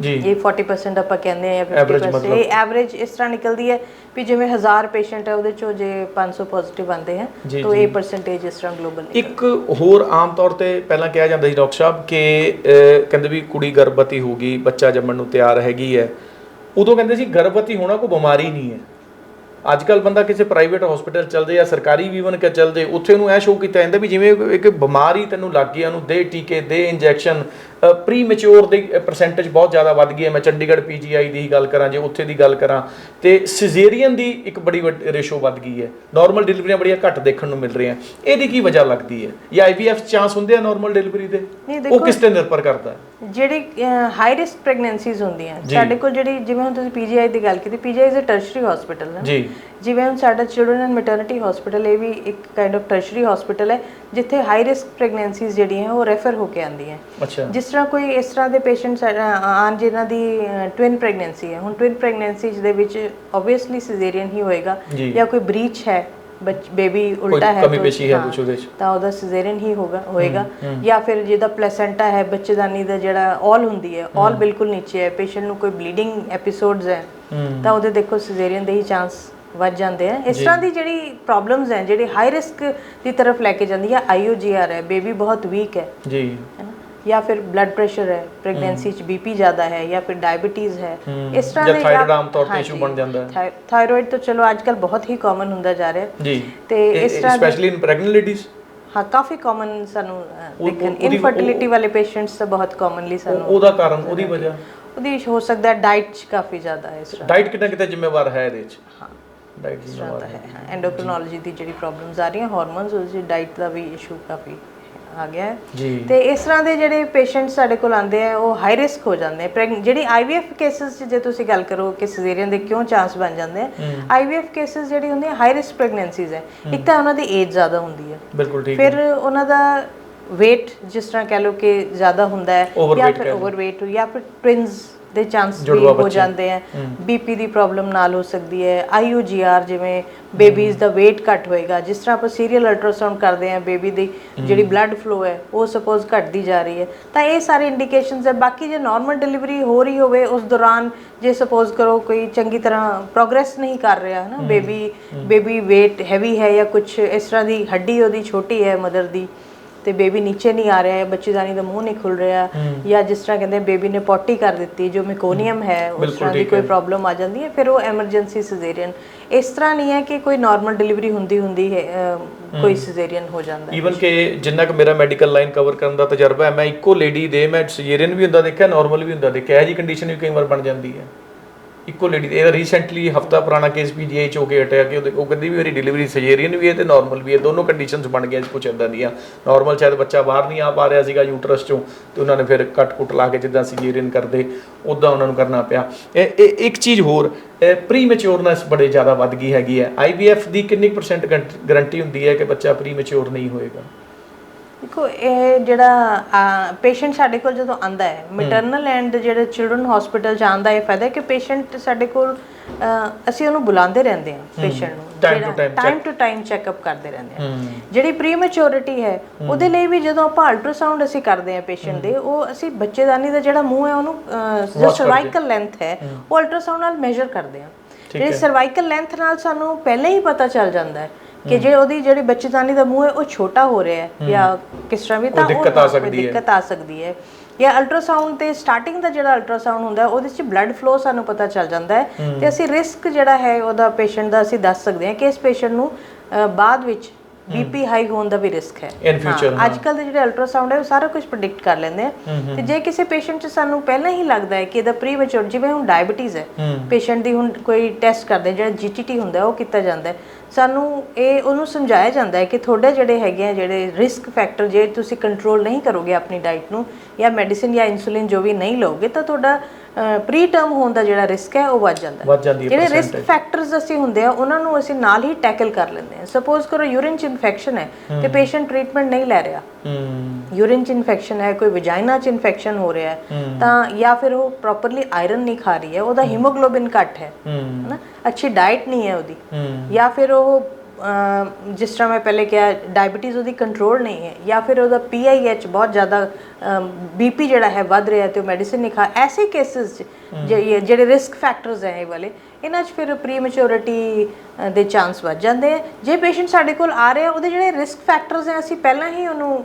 ਜੀ। ਇਹ 40% ਆਪਾਂ ਕਹਿੰਦੇ ਆ ਜਾਂ Average 50% ਇਹ ਐਵਰੇਜ ਇਸ ਤਰ੍ਹਾਂ ਨਿਕਲਦੀ ਹੈ ਵੀ ਜਿਵੇਂ 1000 ਪੇਸ਼ੈਂਟ ਹੈ ਉਹਦੇ ਚੋਂ ਜੇ 500 ਪੋਜ਼ਿਟਿਵ ਆਉਂਦੇ ਹੈ ਜੀ, ਤਾਂ ਇਹ ਪਰਸੈਂਟੇਜ ਇਸ ਤਰ੍ਹਾਂ ਗਲੋਬਲ ਇੱਕ ਹੋਰ ਆਮ ਤੌਰ ਤੇ ਪਹਿਲਾਂ ਕਿਹਾ ਜਾਂਦਾ ਸੀ ਡਾਕਟਰ ਸਾਹਿਬ ਕਿ ਕਹਿੰਦੇ ਵੀ ਕੁੜੀ ਗਰਭਵਤੀ ਹੋ ਗਈ ਬੱਚਾ ਜੰਮਣ ਨੂੰ ਤਿਆਰ ਹੈਗੀ ਹੈ। ਉਦੋਂ ਕਹਿੰਦੇ ਸੀ ਗਰਭਵਤੀ ਹੋਣਾ ਕੋਈ ਬਿਮਾਰੀ ਨਹੀਂ ਹੈ। ਅੱਜ ਕੱਲ ਬੰਦਾ ਕਿਸੇ ਪ੍ਰਾਈਵੇਟ ਹਸਪੀਟਲ ਚਲਦੇ ਜਾਂ ਸਰਕਾਰੀ ਵੀ ਬਣ ਕੇ ਚਲਦੇ ਉੱਥੇ ਉਹਨੂੰ ਇਹ ਸ਼ੋਅ ਕੀਤਾ ਜਾਂਦਾ ਵੀ ਜਿਵੇਂ ਇੱਕ ਬਿਮਾਰੀ ਤੈਨੂੰ ਲੱਗ ਗਈ ਉਹਨੂੰ ਦੇ ਟੀਕੇ ਦੇ ਇੰਜੈਕਸ਼ਨ ਪ੍ਰੀ ਮੈਚੁਰ ਦੀ ਪਰਸੈਂਟੇਜ ਬਹੁਤ ਜ਼ਿਆਦਾ ਵੱਧ ਗਈ ਹੈ। ਮੈਂ ਚੰਡੀਗੜ੍ਹ ਪੀਜੀਆਈ ਦੀ ਗੱਲ ਕਰਾਂ ਜੇ ਉੱਥੇ ਦੀ ਗੱਲ ਕਰਾਂ ਤੇ ਸਿਜ਼ੇਰੀਅਨ ਦੀ ਇੱਕ ਬੜੀ ਰੇਸ਼ੋ ਵੱਧ ਗਈ ਹੈ। ਨਾਰਮਲ ਡਿਲੀਵਰੀਆਂ ਬੜੀਆਂ ਘੱਟ ਦੇਖਣ ਨੂੰ ਮਿਲ ਰਹੀਆਂ। ਇਹਦੀ ਕੀ ਵਜ੍ਹਾ ਲੱਗਦੀ ਹੈ? ਜਾਂ ਆਈਵੀਐਫ ਚਾਂਸ ਹੁੰਦੇ ਆ ਨਾਰਮਲ ਡਿਲੀਵਰੀ ਦੇ? ਉਹ ਕਿਸ ਤੇ ਨਿਰਭਰ ਕਰਦਾ ਹੈ? ਜਿਹੜੀ ਹਾਈ ਰਿਸਕ ਪ੍ਰੈਗਨੈਂਸੀਜ਼ ਹੁੰਦੀਆਂ ਸਾਡੇ ਕੋਲ ਜਿਹੜੀ ਜਿਵੇਂ ਹੁਣ ਤੁਸੀਂ ਪੀਜੀਆਈ ਦੀ ਗੱਲ ਕੀਤੀ PGI is a tertiary hospital ਹੈ ਜੀ। ਜਿਵੇਂ ਹੁਣ ਸਾਡਾ ਚਿਲਡਰਨ ਐਂਡ ਮੈਟਰਨਿਟੀ ਹਸਪੀਟਲ ਇਹ ਵੀ ਇੱਕ ਕਾਈਂਡ ਆਫ ਟਰਸ਼ਰੀ ਹਸਪੀਟਲ ਹੈ। ਜਿੱਥੇ ਹਾਈ ਰਿਸਕ ਪ੍ਰੈਗਨੈਂਸੀਜ਼ ਜਿਹੜੀਆਂ ਉਹ ਰੈਫਰ ਹੋ ਕੇ ਆਉਂਦੀਆਂ ਅੱਛਾ। ਜਿਸ ਤਰ੍ਹਾਂ ਕੋਈ ਇਸ ਤਰ੍ਹਾਂ ਦੇ ਪੇਸ਼ੈਂਟਸ ਆਣ ਜਿਨ੍ਹਾਂ ਦੀ ਟਵਿਨ ਪ੍ਰੈਗਨੈਂਸੀ ਹੈ। ਹੁਣ ਟਵਿਨ ਪ੍ਰੈਗਨੈਂਸੀ ਦੇ ਵਿੱਚ ਆਬਵੀਅਸਲੀ ਸਿਜ਼ੇਰੀਅਨ ਹੀ ਹੋਏਗਾ ਜੀ। ਕੋਈ ਬ੍ਰੀਚ ਹੈ ਬੇਬੀ ਉਲਟਾ ਹੈ ਕਮੀ ਪੇਸ਼ੀ ਹੈ ਕੁਛ ਉਹਦੇ। ਤਾਂ ਉਹਦਾ ਸਿਜ਼ੇਰੀਅਨ ਹੀ ਹੋਗਾ ਹੋਏਗਾ। ਜਾਂ ਫਿਰ ਜਿਹਦਾ ਪਲੇਸੈਂਟਾ ਹੈ ਬੱਚੇਦਾਨੀ ਦਾ ਜਿਹੜਾ ਆਲ ਹੁੰਦੀ ਹੈ ਆਲ ਬਿਲਕੁਲ ਨੀਚੇ ਹੈ। ਪੇਸ਼ੈਂਟ ਨੂੰ ਕੋਈ ਬਲੀਡਿੰਗ ਐਪੀਸੋਡਸ ਹੈ ਤਾਂ ਉਹਦੇ ਦੇਖੋ ਸਿਜ਼ੇਰੀਅਨ ਦੇ ਹੀ ਚਾਂਸ ਵੱਧ ਜਾਂਦੇ ਆ। ਇਸ ਤਰ੍ਹਾਂ ਦੀ ਜਿਹੜੀ ਪ੍ਰੋਬਲਮਸ ਹੈ ਜਿਹੜੀ ਹਾਈ ਰਿਸਕ ਦੀ ਤਰਫ ਲੈ ਕੇ ਜਾਂਦੀ ਹੈ ਆਈਓਜੀਆਰ ਹੈ ਬੇਬੀ ਬਹੁਤ ਵੀਕ ਹੈ। ਜੀ। ਹੈ ਨਾ? ਜਾਂ ਫਿਰ ਬਲੱਡ ਪ੍ਰੈਸ਼ਰ ਹੈ ਪ੍ਰੈਗਨੈਂਸੀ ਚ ਬੀਪੀ ਜ਼ਿਆਦਾ ਹੈ ਜਾਂ ਫਿਰ ਡਾਇਬੀਟੀਜ਼ ਹੈ। ਇਸ ਤਰ੍ਹਾਂ ਜਾਂ ਦੇ thyroid ਆਮ ਤੌਰ ਤੇ issue ਬਣ ਜਾਂਦਾ ਹੈ। ਥਾਇਰੋਇਡ ਤਾਂ ਚਲੋ ਅੱਜਕੱਲ ਬਹੁਤ ਹੀ ਕਾਮਨ ਹੁੰਦਾ ਜਾ ਰਿਹਾ। ਹੈ ਜੀ। ਤੇ ਇਸ ਤਰ੍ਹਾਂ ਸਪੈਸ਼ਲੀ ਇਨ ਪ੍ਰੈਗਨੈਂਟ ਲੇਡੀਜ਼ ਹਾਂ ਕਾਫੀ ਕਾਮਨ ਸਾਨੂੰ ਦੇਖਣ ਇਨਫਰਟੀਲਿਟੀ ਵਾਲੇ ਪੇਸ਼ੈਂਟਸ ਤਾਂ ਬਹੁਤ ਕਾਮਨਲੀ ਸਾਨੂੰ ਉਹਦਾ ਕਾਰਨ ਉਹਦੀ ਵਜ੍ਹਾ? ਉਹਦੀ ਹੋ ਸਕਦਾ ਡਾਈਟ ਚ ਕਾਫੀ ਜ਼ਿਆਦਾ ਹੈ ਇਸ ਤਰ੍ਹਾਂ। ਡਾਈਟ ਕਿੰਨਾ ਕਿਤੇ ਜ਼ਿੰਮੇਵਾਰ ਹੈ ਇਹਦੇ 'ਚ। ਹਾਂ। ਡਾਈਟ ਦਾ ਹੈ ਐਂਡੋਕ੍ਰਿਨੋਲੋਜੀ ਦੀ ਜਿਹੜੀ ਪ੍ਰੋਬਲਮਸ ਆ ਰਹੀਆਂ ਹਾਰਮੋਨਸ ਉਸ ਦੀ ਡਾਈਟ ਦਾ ਵੀ ਇਸ਼ੂ ਕਾਫੀ ਆ ਗਿਆ ਹੈ। ਜੀ। ਤੇ ਇਸ ਤਰ੍ਹਾਂ ਦੇ ਜਿਹੜੇ ਪੇਸ਼ੈਂਟਸ ਸਾਡੇ ਕੋਲ ਆਉਂਦੇ ਆ ਉਹ ਹਾਈ ਰਿਸਕ ਹੋ ਜਾਂਦੇ ਆ। ਜਿਹੜੀ ਆਈਵੀਐਫ ਕੇਸਸ ਜੇ ਤੁਸੀਂ ਗੱਲ ਕਰੋ ਕਿ ਸਿਜ਼ੇਰੀਅਨ ਦੇ ਕਿਉਂ ਚਾਂਸ ਬਣ ਜਾਂਦੇ ਆ ਆਈਵੀਐਫ ਕੇਸਸ ਜਿਹੜੀ ਹੁੰਦੀਆਂ ਹਾਈ ਰਿਸਕ ਪ੍ਰੈਗਨੈਂਸੀਜ਼ ਹੈ। ਇੱਕ ਤਾਂ ਉਹਨਾਂ ਦੀ ਏਜ ਜ਼ਿਆਦਾ ਹੁੰਦੀ ਹੈ। ਬਿਲਕੁਲ ਠੀਕ ਫਿਰ ਉਹਨਾਂ ਦਾ weight ਜਿਸ ਤਰ੍ਹਾਂ ਕਹਿ ਲਓ ਕਿ ਜ਼ਿਆਦਾ ਹੁੰਦਾ ਹੈ ਜਾਂ ਫਿਰ। ਓਵਰਵੇਟ ਜਾਂ ਫਿਰ ਟਵਿਨਸ ਦੇ ਚਾਂਸ ਵੀ ਹੋ। ਜਾਂਦੇ ਆ। ਬੀਪੀ ਦੀ ਪ੍ਰੋਬਲਮ ਨਾਲ ਹੋ ਸਕਦੀ ਹੈ। ਆਈਯੂਜੀਆਰ ਜਿਵੇਂ ਬੇਬੀਜ਼ ਦਾ weight ਘੱਟ ਹੋਏਗਾ। ਜਿਸ ਤਰ੍ਹਾਂ ਆਪਾਂ ਸੀਰੀਅਲ ਅਲਟਰਾਸਾਊਂਡ ਕਰਦੇ ਆ ਬੇਬੀ ਦੀ ਜਿਹੜੀ ਬਲੱਡ ਫਲੋ ਹੈ ਉਹ ਸਪੋਜ਼ ਘਟਦੀ ਜਾ ਰਹੀ ਹੈ। ਤਾਂ ਇਹ ਸਾਰੇ ਇੰਡੀਕੇਸ਼ਨਸ ਹੈ। ਬਾਕੀ ਜੇ ਨਾਰਮਲ ਡਿਲੀਵਰੀ ਹੋ ਰਹੀ ਹੋਵੇ ਉਸ ਦੌਰਾਨ ਜੇ ਸਪੋਜ਼ ਕਰੋ ਕੋਈ ਚੰਗੀ ਤਰ੍ਹਾਂ ਪ੍ਰੋਗਰੈਸ ਨਹੀਂ ਕਰ ਰਿਹਾ ਹੈ। ਨਾ ਬੇਬੀ ਬੇਬੀ weight ਹੈਵੀ ਹੈ ਜਾਂ ਕੁਝ ਇਸ ਤਰ੍ਹਾਂ ਦੀ ਹੱਡੀ ਉਹਦੀ ਛੋਟੀ ਹੈ ਮਦਰ ਦੀ ਤੇ ਬੇਬੀ ਨੀਚੇ ਨਹੀਂ ਆ ਰਿਹਾ ਹੈ ਬੱਚੇਦਾਨੀ ਦਾ ਮੂੰਹ ਨਹੀਂ ਖੁੱਲ ਰਿਹਾ। ਜਾਂ ਜਿਸ ਤਰ੍ਹਾਂ ਕਹਿੰਦੇ ਬੇਬੀ ਨੇ ਪੋਟੀ ਕਰ ਦਿੱਤੀ ਜੋ ਮੈਕੋਨੀਅਮ ਹੈ ਉਸ ਤਰ੍ਹਾਂ ਦੀ ਕੋਈ। ਪ੍ਰੋਬਲਮ ਆ ਜਾਂਦੀ ਹੈ ਫਿਰ ਉਹ ਐਮਰਜੈਂਸੀ ਸਿਜ਼ੇਰੀਅਨ। ਇਸ ਤਰ੍ਹਾਂ ਨਹੀਂ ਹੈ ਕਿ ਕੋਈ ਨਾਰਮਲ ਡਿਲੀਵਰੀ ਹੁੰਦੀ ਹੁੰਦੀ ਹੈ ਕੋਈ ਸਿਜ਼ੇਰੀਅਨ ਹੋ ਜਾਂਦਾ ਹੈ। ਈਵਨ ਕਿ ਜਿੰਨਾ ਕੁ ਮੇਰਾ ਮੈਡੀਕਲ ਲਾਈਨ ਕਵਰ ਕਰਨ ਦਾ ਤਜਰਬਾ ਹੈ ਮੈਂ ਇੱਕੋ ਲੇਡੀ ਦੇ ਮੈਂ ਸਿਜੇਰੀਅਨ ਵੀ ਹੁੰਦਾ ਦੇਖਿਆ ਨਾਰਮਲ ਵੀ ਹੁੰਦਾ ਦੇਖਿਆ ਇਹ ਜੀ ਕੰਡੀਸ਼ਨ ਵੀ ਕਈ ਵਾਰ ਬਣ ਜਾਂਦੀ ਹੈ। ਇੱਕੋ ਲੇਡੀ ਦੇ। ਇਹ ਰੀਸੈਂਟਲੀ ਹਫਤਾ ਪੁਰਾਣਾ ਕੇਸ ਪੀਜੀਆਈ ਚ ਹੋ ਕੇ ਹਟਿਆ ਕਿ ਉਹ ਕਹਿੰਦੀ ਵੀ ਮੇਰੀ ਡਿਲੀਵਰੀ ਸਜੇਰੀਅਨ ਵੀ ਹੈ ਤੇ ਨਾਰਮਲ ਵੀ ਹੈ। ਦੋਨੋਂ ਕੰਡੀਸ਼ਨਸ ਬਣ ਗਈਆਂ ਕੁਝ ਇਦਾਂ ਦੀਆਂ। ਨਾਰਮਲ ਸ਼ਾਇਦ ਬੱਚਾ ਬਾਹਰ ਨਹੀਂ ਆ ਪਾ ਰਿਹਾ ਸੀਗਾ ਯੂਟਰਸ ਚੋਂ ਤੇ ਉਹਨਾਂ ਨੇ ਫਿਰ ਕੱਟ ਕੁੱਟ ਲਾ ਕੇ ਜਿੱਦਾਂ ਸਜੇਰੀਅਨ ਕਰਦੇ ਉਦਾਂ ਉਹਨਾਂ ਨੂੰ ਕਰਨਾ ਪਿਆ। ਇਹ ਇਹ ਇੱਕ ਚੀਜ਼ ਹੋਰ ਪ੍ਰੀ ਮੈਚੁਰਨੈਸ ਬੜੇ ਜ਼ਿਆਦਾ ਵੱਧ ਗਈ ਹੈਗੀ ਹੈ। ਆਈਵੀਐਫ ਦੀ ਕਿੰਨੀ ਪਰਸੈਂਟ ਗਰੰਟੀ ਹੁੰਦੀ ਹੈ ਕਿ ਬੱਚਾ ਪ੍ਰੀ ਨਹੀਂ ਹੋਏਗਾ? ਦੇਖੋ ਇਹ ਜਿਹੜਾ ਪੇਸ਼ੈਂਟ ਸਾਡੇ ਕੋਲ ਜਦੋਂ ਆਂਦਾ ਹੈ ਮੈਟਰਨਲ ਐਂਡ ਜਿਹੜੇ ਚਿਲਡਰਨ ਹਸਪੀਟਲ ਆਂਦਾ ਇਹ ਫਾਇਦਾ ਹੈ ਕਿ ਪੇਸ਼ੈਂਟ ਸਾਡੇ ਕੋਲ ਅਸੀਂ ਉਹਨੂੰ ਬੁਲਾਉਂਦੇ ਰਹਿੰਦੇ ਹਾਂ ਪੇਸ਼ੈਂਟ ਨੂੰ ਟਾਈਮ ਟੂ ਟਾਈਮ ਚੈੱਕਅਪ ਕਰਦੇ ਰਹਿੰਦੇ ਹਾਂ। ਜਿਹੜੀ ਪ੍ਰੀਮੈਚੁਰਿਟੀ ਹੈ ਉਹਦੇ ਲਈ ਵੀ ਜਦੋਂ ਆਪਾਂ ਅਲਟਰਾਸਾਊਂਡ ਅਸੀਂ ਕਰਦੇ ਹਾਂ ਪੇਸ਼ੈਂਟ ਦੇ ਉਹ ਅਸੀਂ ਬੱਚੇਦਾਨੀ ਦਾ ਜਿਹੜਾ ਮੂੰਹ ਹੈ ਉਹਨੂੰ ਜੋ ਸਰਵਾਈਕਲ ਲੈਂਥ ਹੈ ਉਹ ਅਲਟਰਾਸਾਊਂਡ ਨਾਲ ਮੈਜ਼ਰ ਕਰਦੇ ਹਾਂ। ਜਿਹੜੀ ਸਰਵਾਈਕਲ ਲੈਂਥ ਨਾਲ ਸਾਨੂੰ ਪਹਿਲੇ ਹੀ ਪਤਾ ਚੱਲ ਜਾਂਦਾ ਹੈ ਕਿ ਜੇ ਉਹਦੀ ਜਿਹੜੀ ਬੱਚੇਦਾਨੀ ਦਾ ਮੂੰਹ ਹੈ ਉਹ ਛੋਟਾ ਹੋ ਰਿਹਾ ਹੈ ਜਾਂ ਕਿਸ ਤਰ੍ਹਾਂ ਵੀ ਤਾਂ ਦਿੱਕਤ ਆ ਹਾਂ, ਕੋਈ ਸਕਦੀ ਹੈ। ਦਿੱਕਤ ਆ ਸਕਦੀ ਹੈ। ਜਾਂ ਅਲਟਰਾਸਾਊਂਡ ਤੇ ਸਟਾਰਟਿੰਗ ਦਾ ਜਿਹੜਾ ਅਲਟਰਾਸਾਊਂਡ ਹੁੰਦਾ ਉਹਦੇ ਵਿੱਚ ਬਲੱਡ ਫਲੋ ਸਾਨੂੰ ਪਤਾ ਚੱਲ ਜਾਂਦਾ ਹੈ। ਤੇ ਅਸੀਂ ਰਿਸਕ ਜਿਹੜਾ ਹੈ ਉਹਦਾ ਪੇਸ਼ੈਂਟ ਦਾ ਅਸੀਂ ਦੱਸ ਸਕਦੇ ਹਾਂ ਕਿ ਇਸ ਪੇਸ਼ੈਂਟ ਨੂੰ ਬਾਅਦ ਵਿੱਚ ਬੀਪੀ ਹਾਈ ਹੋਣ ਦਾ ਵੀ ਰਿਸਕ ਹੈ। ਅੱਜ ਕੱਲ ਦੇ ਜਿਹੜੇ ਅਲਟਰਾਸਾਊਂਡ ਹੈ ਉਹ ਸਾਰਾ ਕੁਝ ਪ੍ਰੈਡਿਕਟ ਕਰ ਲੈਂਦੇ ਆ। ਤੇ ਜੇ ਕਿਸੇ ਪੇਸ਼ੈਂਟ 'ਚ ਸਾਨੂੰ ਪਹਿਲਾਂ ਹੀ ਲੱਗਦਾ ਹੈ ਕਿ ਇਹਦਾ ਪ੍ਰੀਮੈਚੁਰ ਜਿਵੇਂ ਹੁਣ ਡਾਇਬੀਟੀਜ਼ ਹੈ ਪੇਸ਼ੈਂਟ ਦੀ ਹੁਣ ਕੋਈ ਟੈਸਟ ਕਰਦੇ ਜਿਹੜਾ ਜੀਟੀਟੀ ਹੁੰਦਾ ਉਹ ਕੀਤਾ ਜਾਂਦਾ ਹੈ। ਸਾਨੂੰ ਇਹ ਉਹਨੂੰ ਸਮਝਾਇਆ ਜਾਂਦਾ ਹੈ ਕਿ ਤੁਹਾਡੇ ਜਿਹੜੇ ਹੈਗੇ ਆ ਜਿਹੜੇ ਰਿਸਕ ਫੈਕਟਰ ਜੇ ਤੁਸੀਂ ਕੰਟਰੋਲ ਨਹੀਂ ਕਰੋਗੇ ਆਪਣੀ ਡਾਈਟ ਨੂੰ ਜਾਂ ਮੈਡੀਸਿਨ ਜਾਂ ਇਨਸੂਲਿਨ ਜੋ ਵੀ ਨਹੀਂ ਲਓਗੇ ਤਾਂ ਤੁਹਾਡਾ ਪ੍ਰੀ ਟਰਮ ਹੋਣ ਦਾ ਜਿਹੜਾ ਰਿਸਕ ਹੈ ਉਹ ਵੱਧ ਜਾਂਦਾ ਹੈ। ਜਿਹੜੇ ਰਿਸਕ ਫੈਕਟਰਸ ਅਸੀਂ ਹੁੰਦੇ ਆ ਉਹਨਾਂ ਨੂੰ ਅਸੀਂ ਨਾਲ ਹੀ ਟੈਕਲ ਕਰ ਲੈਂਦੇ ਹਾਂ। ਸਪੋਜ਼ ਕਰੋ ਯੂਰਿਨ ਚ ਇਨਫੈਕਸ਼ਨ ਹੈ ਤੇ ਪੇਸ਼ੈਂਟ ਟ੍ਰੀਟਮੈਂਟ ਨਹੀਂ ਲੈ ਰਿਹਾ। ਯੂਰਿਨ ਚ ਇਨਫੈਕਸ਼ਨ ਹੈ ਕੋਈ ਵਜਾਈਨਾ ਚ ਇਨਫੈਕਸ਼ਨ ਹੋ ਰਿਹਾ ਹੈ ਤਾਂ ਜਾਂ ਫਿਰ ਉਹ ਪ੍ਰੋਪਰਲੀ ਆਇਰਨ ਨਹੀਂ ਖਾ ਰਹੀ ਹੈ ਉਹਦਾ ਹੀਮੋਗਲੋਬਿਨ ਘੱਟ ਹੈ ਹਨਾ? ਅੱਛੀ ਡਾਈਟ ਨਹੀਂ ਹੈ ਉਹਦੀ। ਜਾਂ ਫਿਰ ਉਹ ਅਮ, ਜਿਸ ਤਰ੍ਹਾਂ ਮੈਂ ਪਹਿਲੇ ਕਿਹਾ ਡਾਇਬੀਟੀਜ਼ ਉਹਦੀ ਕੰਟਰੋਲ ਨਹੀਂ ਹੈ ਜਾਂ ਫਿਰ ਉਹਦਾ ਪੀਆਈਐਚ ਬਹੁਤ ਜ਼ਿਆਦਾ ਬੀਪੀ ਜਿਹੜਾ ਹੈ ਵੱਧ ਰਿਹਾ ਤੇ ਉਹ ਮੈਡੀਸਿਨ ਨਹੀਂ ਖਾ ਐਸੇ ਕੇਸਿਸ ਜਿਹੜੇ ਰਿਸਕ ਫੈਕਟਰਸ ਹੈ ਇਹ ਵਾਲੇ ਇਹਨਾਂ 'ਚ ਫਿਰ ਪ੍ਰੀਮੈਚੁਰਿਟੀ ਦੇ ਚਾਂਸ ਵੱਧ ਜਾਂਦੇ ਆ। ਜੇ ਪੇਸ਼ੈਂਟ ਸਾਡੇ ਕੋਲ ਆ ਰਿਹਾ ਉਹਦੇ ਜਿਹੜੇ ਰਿਸਕ ਫੈਕਟਰਸ ਹੈ ਅਸੀਂ ਪਹਿਲਾਂ ਹੀ ਉਹਨੂੰ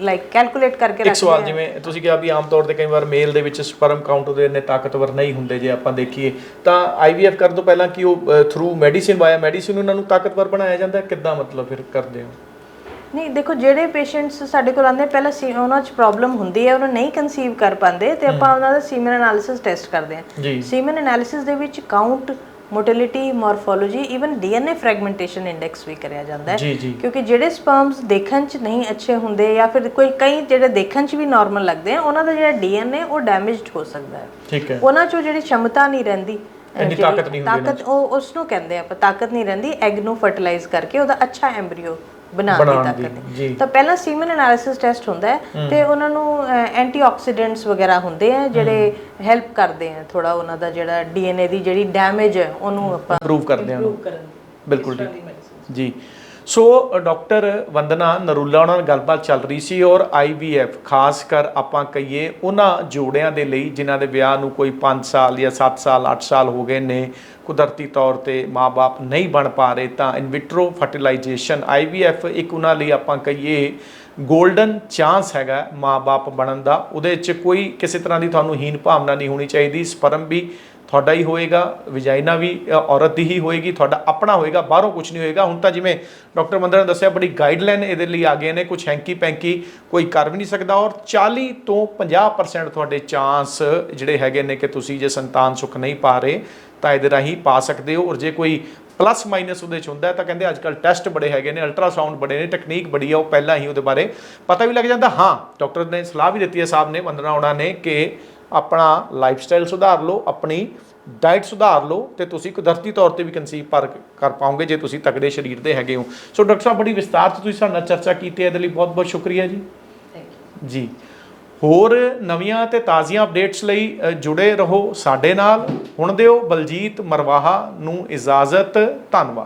ਲਾਈਕ ਕੈਲਕੂਲੇਟ ਕਰਕੇ ਇੱਕ ਰੱਖਦੇ ਸਵਾਲ ਹਾਂ ਜਿਵੇਂ ਤੁਸੀਂ ਕਿਹਾ ਵੀ ਆਮ ਤੌਰ ਤੇ ਕਈ ਵਾਰ ਮੇਲ ਦੇ ਵਿੱਚ ਸਪਰਮ ਕਾਊਂਟ ਉਹਦੇ ਇੰਨੇ ਤਾਕਤਵਰ ਨਹੀਂ ਹੁੰਦੇ ਜੇ ਆਪਾਂ ਦੇਖੀਏ ਤਾਂ ਆਈਵੀਐਫ ਕਰਨ ਤੋਂ ਪਹਿਲਾਂ ਕੀ ਉਹ ਥਰੂ ਮੈਡੀਸਿਨ ਵਾਇਆ ਮੈਡੀਸਿਨ ਉਹਨਾਂ ਨੂੰ ਤਾਕਤਵਰ ਬਣਾਇਆ ਜਾਂਦਾ? ਕਿੱਦਾਂ ਮਤਲਬ ਫਿਰ ਕਰਦੇ ਹੋ? ਨਹੀਂ ਦੇਖੋ ਜਿਹੜੇ ਪੇਸ਼ੈਂਟਸ ਸਾਡੇ ਕੋਲ ਆਉਂਦੇ ਪਹਿਲਾਂ ਸੀ ਉਹਨਾਂ 'ਚ ਪ੍ਰੋਬਲਮ ਹੁੰਦੀ ਹੈ ਉਹਨਾਂ ਨਹੀਂ ਕਨਸੀਵ ਕਰ ਪਾਉਂਦੇ ਤੇ ਆਪਾਂ ਉਹਨਾਂ ਦਾ ਸੀਮਨ ਐਨਾਲਿਸਿਸ ਟੈਸਟ ਕਰਦੇ ਹਾਂ। ਸੀਮਨ ਐਨਾਲਿਸਿਸ ਦੇ ਵਿੱਚ count motility morphology even DNA fragmentation index ਵੀ ਕਰਿਆ ਜਾਂਦਾ ਹੈ। ਕਿਉਂਕਿ ਜਿਹੜੇ ਸਪਰਮਸ ਦੇਖਣ 'ਚ ਨਹੀਂ ਅੱਛੇ ਹੁੰਦੇ ਜਾਂ ਫਿਰ ਕੋਈ ਕਈ ਜਿਹੜੇ ਦੇਖਣ 'ਚ ਵੀ ਨਾਰਮਲ ਲੱਗਦੇ ਆ ਉਹਨਾਂ ਦਾ ਜਿਹੜਾ ਡੀਐਨਏ ਉਹ ਡੈਮੇਜਡ ਹੋ ਸਕਦਾ ਹੈ। ਠੀਕ ਹੈ। ਉਹਨਾਂ 'ਚੋਂ ਜਿਹੜੀ ਸ਼ਮਤਾ ਨਹੀਂ ਰਹਿੰਦੀ ਇੰਨੀ ਤਾਕਤ ਨਹੀਂ ਹੁੰਦੀ ਤਾਕਤ ਉਹ ਉਸ ਨੂੰ ਕਹਿੰਦੇ ਆਪਾਂ ਤਾਕਤ ਨਹੀਂ ਰਹਿੰਦੀ ਐਗ ਨੂੰ ਫਰਟੀਲਾਈਜ਼ ਕਰਕੇ ਉਹਦਾ ਅੱਛਾ ਐਮਬ੍ਰੀਓ ਬਣਾਉਣ ਦੀ ਤਾਕਤ ਤਾਂ ਪਹਿਲਾਂ ਸੀਮਨ ਐਨਾਲਿਸਿਸ ਟੈਸਟ ਹੁੰਦਾ ਹੈ ਤੇ ਉਹਨਾਂ ਨੂੰ ਐਂਟੀਆਕਸੀਡੈਂਟਸ ਵਗੈਰਾ ਹੁੰਦੇ ਆ ਜਿਹੜੇ ਹੈਲਪ ਕਰਦੇ ਆ ਥੋੜਾ ਉਹਨਾਂ ਦਾ ਜਿਹੜਾ ਡੀਐਨਏ ਦੀ ਜਿਹੜੀ ਡੈਮੇਜ ਹੈ ਉਹਨੂੰ ਆਪਾਂ ਇੰਪਰੂਵ ਕਰਦੇ ਹਾਂ। Improve ਕਰਨ ਬਿਲਕੁਲ ਠੀਕ। ਜੀ। ਸੋ ਡਾਕਟਰ ਵੰਦਨਾ ਨਰੂਲਾ ਉਹਨਾਂ ਨਾਲ ਗੱਲਬਾਤ ਚੱਲ ਰਹੀ ਸੀ ਔਰ ਆਈਵੀਐਫ ਖਾਸ ਕਰ ਆਪਾਂ ਕਹੀਏ ਉਹਨਾਂ ਜੋੜਿਆਂ ਦੇ ਲਈ ਜਿਨ੍ਹਾਂ ਦੇ ਵਿਆਹ ਨੂੰ ਕੋਈ 5 ਸਾਲ ਜਾਂ 7 ਸਾਲ 8 ਸਾਲ ਹੋ ਗਏ ਨੇ ਕੁਦਰਤੀ ਤੌਰ ਤੇ ਮਾਪੇ ਨਹੀਂ ਬਣ ਪਾ ਰਹੇ, ਤਾਂ ਇਨ ਵਿਟਰੋ ਫਰਟੀਲਾਈਜੇਸ਼ਨ ਆਈਵੀਐਫ ਇੱਕ ਉਹਨਾਂ ਲਈ ਆਪਾਂ ਕਹੀਏ ਗੋਲਡਨ ਚਾਂਸ ਹੈਗਾ ਮਾਪੇ ਬਣਨ ਦਾ। ਉਹਦੇ 'ਚ ਕੋਈ ਕਿਸੇ ਤਰ੍ਹਾਂ ਦੀ ਤੁਹਾਨੂੰ ਹੀਨ ਭਾਵਨਾ ਨਹੀਂ ਹੋਣੀ ਚਾਹੀਦੀ। ਸਪਰਮ ਵੀ ਤੁਹਾਡਾ ਹੀ ਹੋਏਗਾ ਵਿਜਾਈਨਾ ਵੀ ਔਰਤ ਦੀ ਹੀ ਹੋਏਗੀ, ਤੁਹਾਡਾ ਆਪਣਾ ਹੋਏਗਾ, ਬਾਹਰੋਂ ਕੁਝ ਨਹੀਂ ਹੋਏਗਾ। ਹੁਣ ਤਾਂ ਜਿਵੇਂ ਡਾਕਟਰ ਮੰਦਰ ਨੇ ਦੱਸਿਆ, ਬੜੀ ਗਾਈਡਲਾਈਨ ਇਹਦੇ ਲਈ ਆ ਗਏ ਨੇ ਕੁਝ ਹੈਂਕੀ ਪੈਂਕੀ ਕੋਈ ਕਰ ਵੀ ਨਹੀਂ ਸਕਦਾ ਔਰ 40 ਤੋਂ 50% ਤੁਹਾਡੇ ਚਾਂਸ ਜਿਹੜੇ ਹੈਗੇ ਨੇ ਕਿ ਤੁਸੀਂ ਜੇ ਸੰਤਾਨ ਸੁੱਖ ਨਹੀਂ ਪਾ ਰਹੇ, ਤਾਂ ਇਹਦੇ ਰਾਹੀਂ ਪਾ ਸਕਦੇ ਹੋ। ਔਰ ਜੇ ਕੋਈ ਪਲੱਸ ਮਾਈਨਸ ਉਹਦੇ ਚ ਹੁੰਦਾ ਤਾਂ ਕਹਿੰਦੇ ਅੱਜ ਕੱਲ ਟੈਸਟ ਬੜੇ ਹੈਗੇ ਨੇ ਅਲਟਰਾਸਾਊਂਡ ਬੜੇ ਨੇ ਟੈਕਨੀਕ ਬੜੀ ਆ, ਉਹ ਪਹਿਲਾਂ ਹੀ ਉਹਦੇ ਬਾਰੇ ਪਤਾ ਵੀ ਲੱਗ ਜਾਂਦਾ। ਹਾਂ, ਡਾਕਟਰ ਨੇ ਸਲਾਹ ਵੀ ਦਿੱਤੀ ਹੈ, ਸਾਹਿਬ ਨੇ, ਵੰਦਨਾ ਉਹਨਾਂ ਨੇ ਕਿ ਆਪਣਾ ਲਾਈਫ ਸਟਾਈਲ ਸੁਧਾਰ ਲਓ ਆਪਣੀ ਡਾਈਟ ਸੁਧਾਰ ਲਓ ਤੇ ਤੁਸੀਂ ਕੁਦਰਤੀ ਤੌਰ ਤੇ ਵੀ ਕਨਸੀਵ ਪਰ ਕਰ ਪਾਓਗੇ ਜੇ ਤੁਸੀਂ ਤਕੜੇ ਸਰੀਰ ਦੇ ਹੈਗੇ ਹੋ। ਸੋ ਡਾਕਟਰ ਸਾਹਿਬ ਬੜੀ ਵਿਸਤਾਰ ਚ ਤੁਸੀਂ ਸਾਡੇ ਨਾਲ ਚਰਚਾ ਕੀਤੀ ਹੈ ਇਹਦੇ ਲਈ ਬਹੁਤ ਬਹੁਤ ਸ਼ੁਕਰੀਆ ਜੀ। ਜੀ। ਹੋਰ ਨਵੀਆਂ ਤੇ ਤਾਜ਼ੀਆਂ ਅਪਡੇਟਸ ਲਈ ਜੁੜੇ ਰਹੋ ਸਾਡੇ ਨਾਲ। ਹੁਣ ਦਿਓ ਬਲਜੀਤ ਮਰਵਾਹਾ ਨੂੰ ਇਜਾਜ਼ਤ ਧੰਨਵਾਦ।